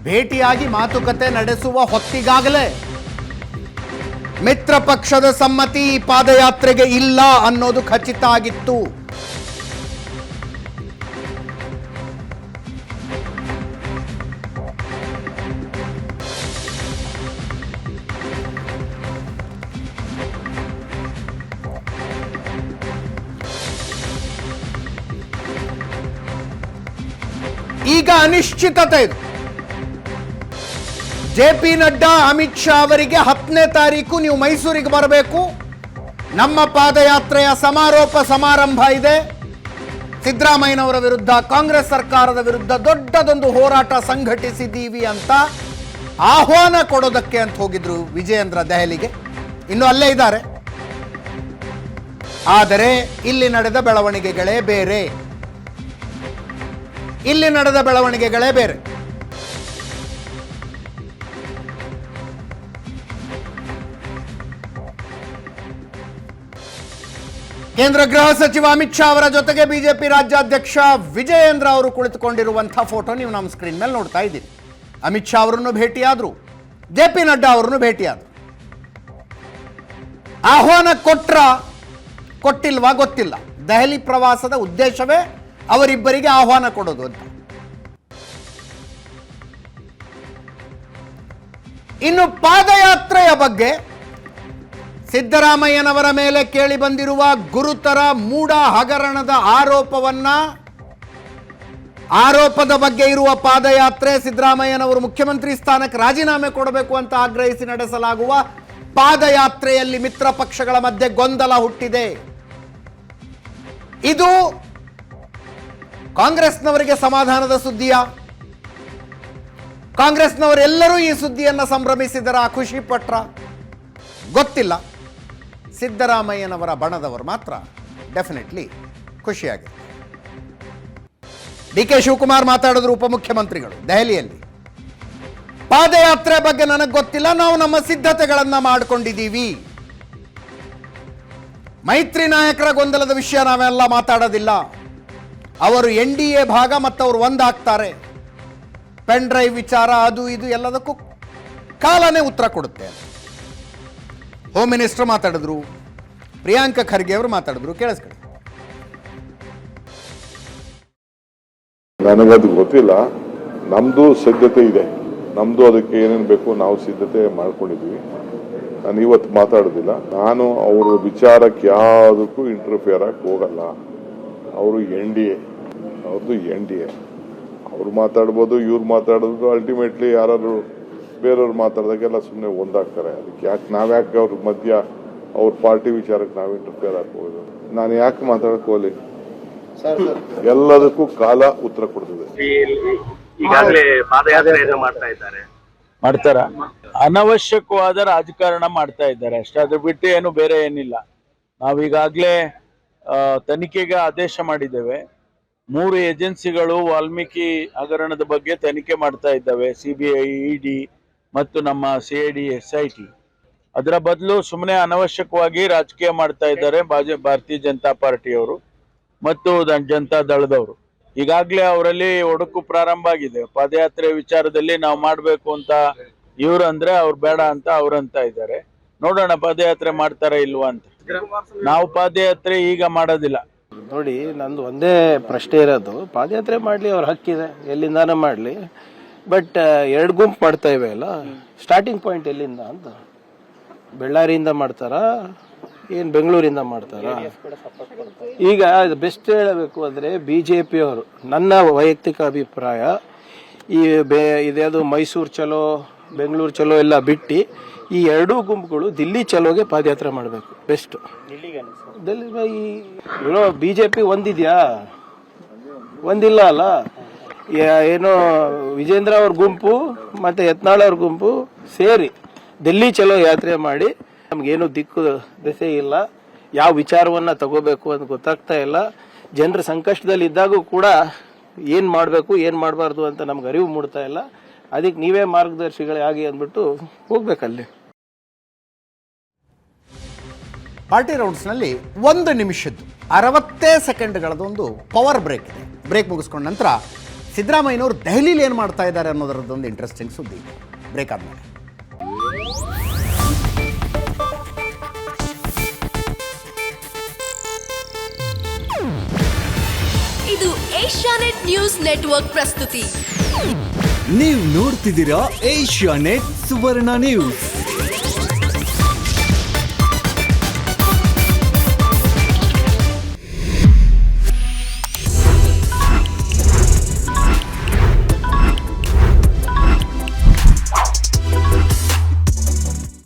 A: ಭೇಟಿಯಾಗಿ ಮಾತುಕತೆ ನಡೆಸುವ ಹೊತ್ತಿಗಾಗಲೇ ಮಿತ್ರ ಪಕ್ಷದ ಸಮ್ಮತಿ ಪಾದಯಾತ್ರೆಗೆ ಇಲ್ಲ ಅನ್ನೋದು ಖಚಿತ ಆಗಿತ್ತು. ಅನಿಶ್ಚಿತತೆ ಇದು. ಜೆ ಪಿ ನಡ್ಡಾ, ಅಮಿತ್ ಶಾ ಅವರಿಗೆ ಹತ್ತನೇ ತಾರೀಕು ನೀವು ಮೈಸೂರಿಗೆ ಬರಬೇಕು. ನಮ್ಮ ಪಾದಯಾತ್ರೆಯ ಸಮಾರೋಪ ಸಮಾರಂಭ ಇದೆ. ಸಿದ್ದರಾಮಯ್ಯನವರ ವಿರುದ್ಧ, ಕಾಂಗ್ರೆಸ್ ಸರ್ಕಾರದ ವಿರುದ್ಧ ದೊಡ್ಡದೊಂದು ಹೋರಾಟ ಸಂಘಟಿಸಿದ್ದೀವಿ ಅಂತ ಆಹ್ವಾನ ಕೊಡೋದಕ್ಕೆ ಅಂತ ಹೋಗಿದ್ರು ವಿಜಯೇಂದ್ರ ದೆಹಲಿಗೆ. ಇನ್ನು ಅಲ್ಲೇ ಇದ್ದಾರೆ. ಆದರೆ ಇಲ್ಲಿ ನಡೆದ ಬೆಳವಣಿಗೆಗಳೇ ಬೇರೆ. ಇಲ್ಲಿ ನಡೆದ ಬೆಳವಣಿಗೆಗಳೇ ಬೇರೆ. ಕೇಂದ್ರ ಗೃಹ ಸಚಿವ ಅಮಿತ್ ಶಾ ಅವರ ಜೊತೆಗೆ ಬಿಜೆಪಿ ರಾಜ್ಯಾಧ್ಯಕ್ಷ ವಿಜಯೇಂದ್ರ ಅವರು ಕುಳಿತುಕೊಂಡಿರುವಂತಹ ಫೋಟೋ ನೀವು ನಮ್ಮ ಸ್ಕ್ರೀನ್ ಮೇಲೆ ನೋಡ್ತಾ ಇದ್ದೀರಿ. ಅಮಿತ್ ಶಾ ಅವರನ್ನು ಭೇಟಿಯಾದರು. ಜೆ ಪಿ ನಡ್ಡಾ ಅವರನ್ನು ಭೇಟಿಯಾದರು. ಆಹ್ವಾನ ಕೊಟ್ರ ಕೊಟ್ಟಿಲ್ವಾ ಗೊತ್ತಿಲ್ಲ. ದೆಹಲಿ ಪ್ರವಾಸದ ಉದ್ದೇಶವೇ ಅವರಿಬ್ಬರಿಗೆ ಆಹ್ವಾನ ಕೊಡೋದು ಅಂತ. ಇನ್ನು ಪಾದಯಾತ್ರೆಯ ಬಗ್ಗೆ ಸಿದ್ದರಾಮಯ್ಯನವರ ಮೇಲೆ ಕೇಳಿ ಬಂದಿರುವ ಗುರುತರ ಮೂಡ ಹಗರಣದ ಆರೋಪವನ್ನ, ಆರೋಪದ ಬಗ್ಗೆ ಇರುವ ಪಾದಯಾತ್ರೆ ಸಿದ್ದರಾಮಯ್ಯನವರು ಮುಖ್ಯಮಂತ್ರಿ ಸ್ಥಾನಕ್ಕೆ ರಾಜೀನಾಮೆ ಕೊಡಬೇಕು ಅಂತ ಆಗ್ರಹಿಸಿ ನಡೆಸಲಾಗುವ ಪಾದಯಾತ್ರೆಯಲ್ಲಿ ಮಿತ್ರ ಪಕ್ಷಗಳ ಮಧ್ಯೆ ಗೊಂದಲ ಹುಟ್ಟಿದೆ. ಇದು ಕಾಂಗ್ರೆಸ್ನವರಿಗೆ ಸಮಾಧಾನದ ಸುದ್ದಿಯ? ಕಾಂಗ್ರೆಸ್ನವರೆಲ್ಲರೂ ಈ ಸುದ್ದಿಯನ್ನು ಸಂಭ್ರಮಿಸಿದರ, ಖುಷಿ ಪಟ್ರ? ಗೊತ್ತಿಲ್ಲ. ಸಿದ್ದರಾಮಯ್ಯನವರ ಬಣದವರು ಮಾತ್ರ ಡೆಫಿನೆಟ್ಲಿ ಖುಷಿಯಾಗಿದೆ ಡಿ ಕೆ ಶಿವಕುಮಾರ್ ಮಾತಾಡಿದ್ರು ಉಪಮುಖ್ಯಮಂತ್ರಿಗಳು ದೆಹಲಿಯಲ್ಲಿ. ಪಾದಯಾತ್ರೆ ಬಗ್ಗೆ ನನಗೆ ಗೊತ್ತಿಲ್ಲ, ನಾವು ನಮ್ಮ ಸಿದ್ಧತೆಗಳನ್ನು ಮಾಡಿಕೊಂಡಿದ್ದೀವಿ. ಮೈತ್ರಿ ನಾಯಕರ ಗೊಂದಲದ ವಿಷಯ ನಾವೆಲ್ಲ ಮಾತಾಡೋದಿಲ್ಲ. ಅವರು ಎನ್ ಡಿ ಎ ಭಾಗ ಮತ್ತು ಅವರು ಒಂದಾಗ್ತಾರೆ. ಪೆನ್ ಡ್ರೈವ್ ವಿಚಾರ, ಅದು ಇದು ಎಲ್ಲದಕ್ಕೂ ಕಾಲನೇ ಉತ್ತರ ಕೊಡುತ್ತೆ. ಹೋಮ್ ಮಿನಿಸ್ಟರ್ ಮಾತಾಡಿದ್ರು, ಪ್ರಿಯಾಂಕ ಖರ್ಗೆ ಅವರು ಮಾತಾಡಿದ್ರು, ಕೇಳಿಸ್ಕೊಳ್ಳಿ.
H: ನನಗದು ಗೊತ್ತಿಲ್ಲ. ನಮ್ಮದು ಸಿದ್ಧತೆ ಇದೆ. ನಮ್ಮದು ಅದಕ್ಕೆ ಏನೇನು ಬೇಕು ನಾವು ಸಿದ್ಧತೆ ಮಾಡ್ಕೊಂಡಿದ್ವಿ. ನಾನು ಇವತ್ತು ಮಾತಾಡೋದಿಲ್ಲ. ನಾನು ಅವರ ವಿಚಾರಕ್ಕೆ ಯಾವುದಕ್ಕೂ ಇಂಟರ್ಫಿಯರ್ ಆಗಿ ಹೋಗಲ್ಲ. ಅವರು ಎನ್ ಡಿ ಎ ಅವ್ರದ್ದು ಎನ್ ಡಿ ಎ. ಅವ್ರು ಮಾತಾಡ್ಬೋದು ಇವ್ರು ಮಾತಾಡೋದು. ಅಲ್ಟಿಮೇಟ್ಲಿ ಯಾರಾದ್ರು ಬೇರೆಯವ್ರು ಮಾತಾಡ್ದಾಗೆಲ್ಲ ಸುಮ್ಮನೆ ಒಂದಾಗ್ತಾರೆ. ಅದಕ್ಕೆ ಯಾಕೆ ನಾವ್ಯಾಕೆ ಅವ್ರ ಮಧ್ಯ ಅವ್ರ ಪಾರ್ಟಿ ವಿಚಾರಕ್ಕೆ ನಾವು ಇಂಟರ್ಫಿಯರ್ ಹಾಕೋದು ನಾನು ಯಾಕೆ ಮಾತಾಡಕ್ ಹೋಗ್ಲಿ? ಎಲ್ಲದಕ್ಕೂ ಕಾಲ ಉತ್ತರ ಕೊಡ್ತದೆ.
I: ಈಗಾಗಲೇ ಪಾದಯಾತ್ರೆಯನ್ನು ಮಾಡ್ತಾ ಇದ್ದಾರೆ.
J: ಮಾಡ್ತಾರ? ಅನವಶ್ಯಕವಾದ ರಾಜಕಾರಣ ಮಾಡ್ತಾ ಇದ್ದಾರೆ. ಅಷ್ಟೇ ಅದ್ರ ಬಿಟ್ಟು ಏನು ಬೇರೆ ಏನಿಲ್ಲ. ನಾವೀಗಾಗ್ಲೇ ತನಿಖೆಗೆ ಆದೇಶ ಮಾಡಿದ್ದೇವೆ. ಮೂರು ಏಜೆನ್ಸಿಗಳು ವಾಲ್ಮೀಕಿ ಹಗರಣದ ಬಗ್ಗೆ ತನಿಖೆ ಮಾಡ್ತಾ ಇದ್ದಾವೆ ಸಿ ಬಿ ಇಡಿ ಮತ್ತು ನಮ್ಮ ಸಿ ಐ ಎಸ್ ಐ ಅದರ ಬದಲು ಸುಮ್ಮನೆ ಅನವಶ್ಯಕವಾಗಿ ರಾಜಕೀಯ ಮಾಡ್ತಾ ಇದ್ದಾರೆ ಭಾರತೀಯ ಜನತಾ ಪಾರ್ಟಿಯವರು ಮತ್ತು ಜನತಾ ದಳದವರು. ಈಗಾಗಲೇ ಅವರಲ್ಲಿ ಒಡಕು ಪ್ರಾರಂಭ ಆಗಿದೆ. ಪಾದಯಾತ್ರೆ ವಿಚಾರದಲ್ಲಿ ನಾವು ಮಾಡಬೇಕು ಅಂತ ಇವ್ರು ಅಂದ್ರೆ ಅವ್ರು ಬೇಡ ಅಂತ ಅವ್ರಂತ ಇದ್ದಾರೆ. ನೋಡೋಣ ಪಾದಯಾತ್ರೆ ಮಾಡ್ತಾರ ಇಲ್ವಾ ಅಂತ. ನಾವು ಪಾದಯಾತ್ರೆ ಈಗ ಮಾಡೋದಿಲ್ಲ.
K: ನೋಡಿ, ನಂದು ಒಂದೇ ಪ್ರಶ್ನೆ ಇರೋದು. ಪಾದಯಾತ್ರೆ ಮಾಡಲಿ, ಅವ್ರ ಹಕ್ಕಿದೆ ಎಲ್ಲಿಂದಾನೇ ಮಾಡಲಿ. ಬಟ್ ಎರಡು ಗುಂಪು ಮಾಡ್ತಾ ಇವೆ ಅಲ್ಲ? ಸ್ಟಾರ್ಟಿಂಗ್ ಪಾಯಿಂಟ್ ಎಲ್ಲಿಂದ ಅಂತ. ಬೆಳ್ಳಾರಿಯಿಂದ ಮಾಡ್ತಾರಾ? ಏನು ಬೆಂಗಳೂರಿಂದ ಮಾಡ್ತಾರಾ? ಈಗ ಬೆಸ್ಟ್ ಹೇಳಬೇಕು ಅಂದರೆ ಬಿ ಜೆ ಪಿಯವರು ನನ್ನ ವೈಯಕ್ತಿಕ ಅಭಿಪ್ರಾಯ, ಈ ಬೇ, ಇದ್ಯಾವುದು ಮೈಸೂರು ಚಲೋ, ಬೆಂಗಳೂರು ಚಲೋ ಎಲ್ಲ ಬಿಟ್ಟು ಈ ಎರಡೂ ಗುಂಪುಗಳು ದಿಲ್ಲಿ ಚಲೋಗೆ ಪಾದಯಾತ್ರೆ ಮಾಡಬೇಕು. ಬೆಸ್ಟ್ ಈ ಏನೋ ಬಿ ಜೆ ಪಿ ಒಂದಿದ್ಯಾ? ಒಂದಿಲ್ಲ ಅಲ್ಲ? ಏನು ಏನೋ ವಿಜೇಂದ್ರ ಅವ್ರ ಗುಂಪು, ಮತ್ತೆ ಯತ್ನಾಳ್ ಅವ್ರ ಗುಂಪು ಸೇರಿ ದಿಲ್ಲಿ ಚಲೋ ಯಾತ್ರೆ ಮಾಡಿ ನಮ್ಗೇನು ದಿಕ್ಕು ದೆಸೆ ಇಲ್ಲ. ಯಾವ ವಿಚಾರವನ್ನ ತಗೋಬೇಕು ಅಂತ ಗೊತ್ತಾಗ್ತಾ ಇಲ್ಲ. ಜನರ ಸಂಕಷ್ಟದಲ್ಲಿ ಇದ್ದಾಗೂ ಕೂಡ ಏನ್ ಮಾಡಬೇಕು, ಏನ್ ಮಾಡಬಾರ್ದು ಅಂತ ನಮ್ಗೆ ಅರಿವು ಮೂಡ್ತಾ ಇಲ್ಲ. ಅದಕ್ಕೆ ನೀವೇ ಮಾರ್ಗದರ್ಶಿಗಳೇ ಆಗಿ ಅಂದ್ಬಿಟ್ಟು ಹೋಗ್ಬೇಕಲ್ಲಿ.
A: ಪಾರ್ಟಿ ರೌಂಡ್ಸ್ನಲ್ಲಿ ಒಂದು ನಿಮಿಷದ್ದು ಅರವತ್ತೇ ಸೆಕೆಂಡ್ಗಳದೊಂದು ಪವರ್ ಬ್ರೇಕ್ ಇದೆ. ಬ್ರೇಕ್ ಮುಗಿಸ್ಕೊಂಡ ನಂತರ ಸಿದ್ದರಾಮಯ್ಯನವರು ದೆಹಲಿಲಿ ಏನು ಮಾಡ್ತಾ ಇದ್ದಾರೆ ಅನ್ನೋದರದ್ದೊಂದು ಇಂಟ್ರೆಸ್ಟಿಂಗ್ ಸುದ್ದಿ ಬ್ರೇಕ್ ಆದಮೇಲೆ.
L: ಇದು ಏಷ್ಯಾನೆಟ್ ನ್ಯೂಸ್ ನೆಟ್ವರ್ಕ್ ಪ್ರಸ್ತುತಿ.
M: ನೀವು ನೋಡ್ತಿದ್ದೀರಾ ಏಷ್ಯಾನೆಟ್ ಸುವರ್ಣ ನ್ಯೂಸ್.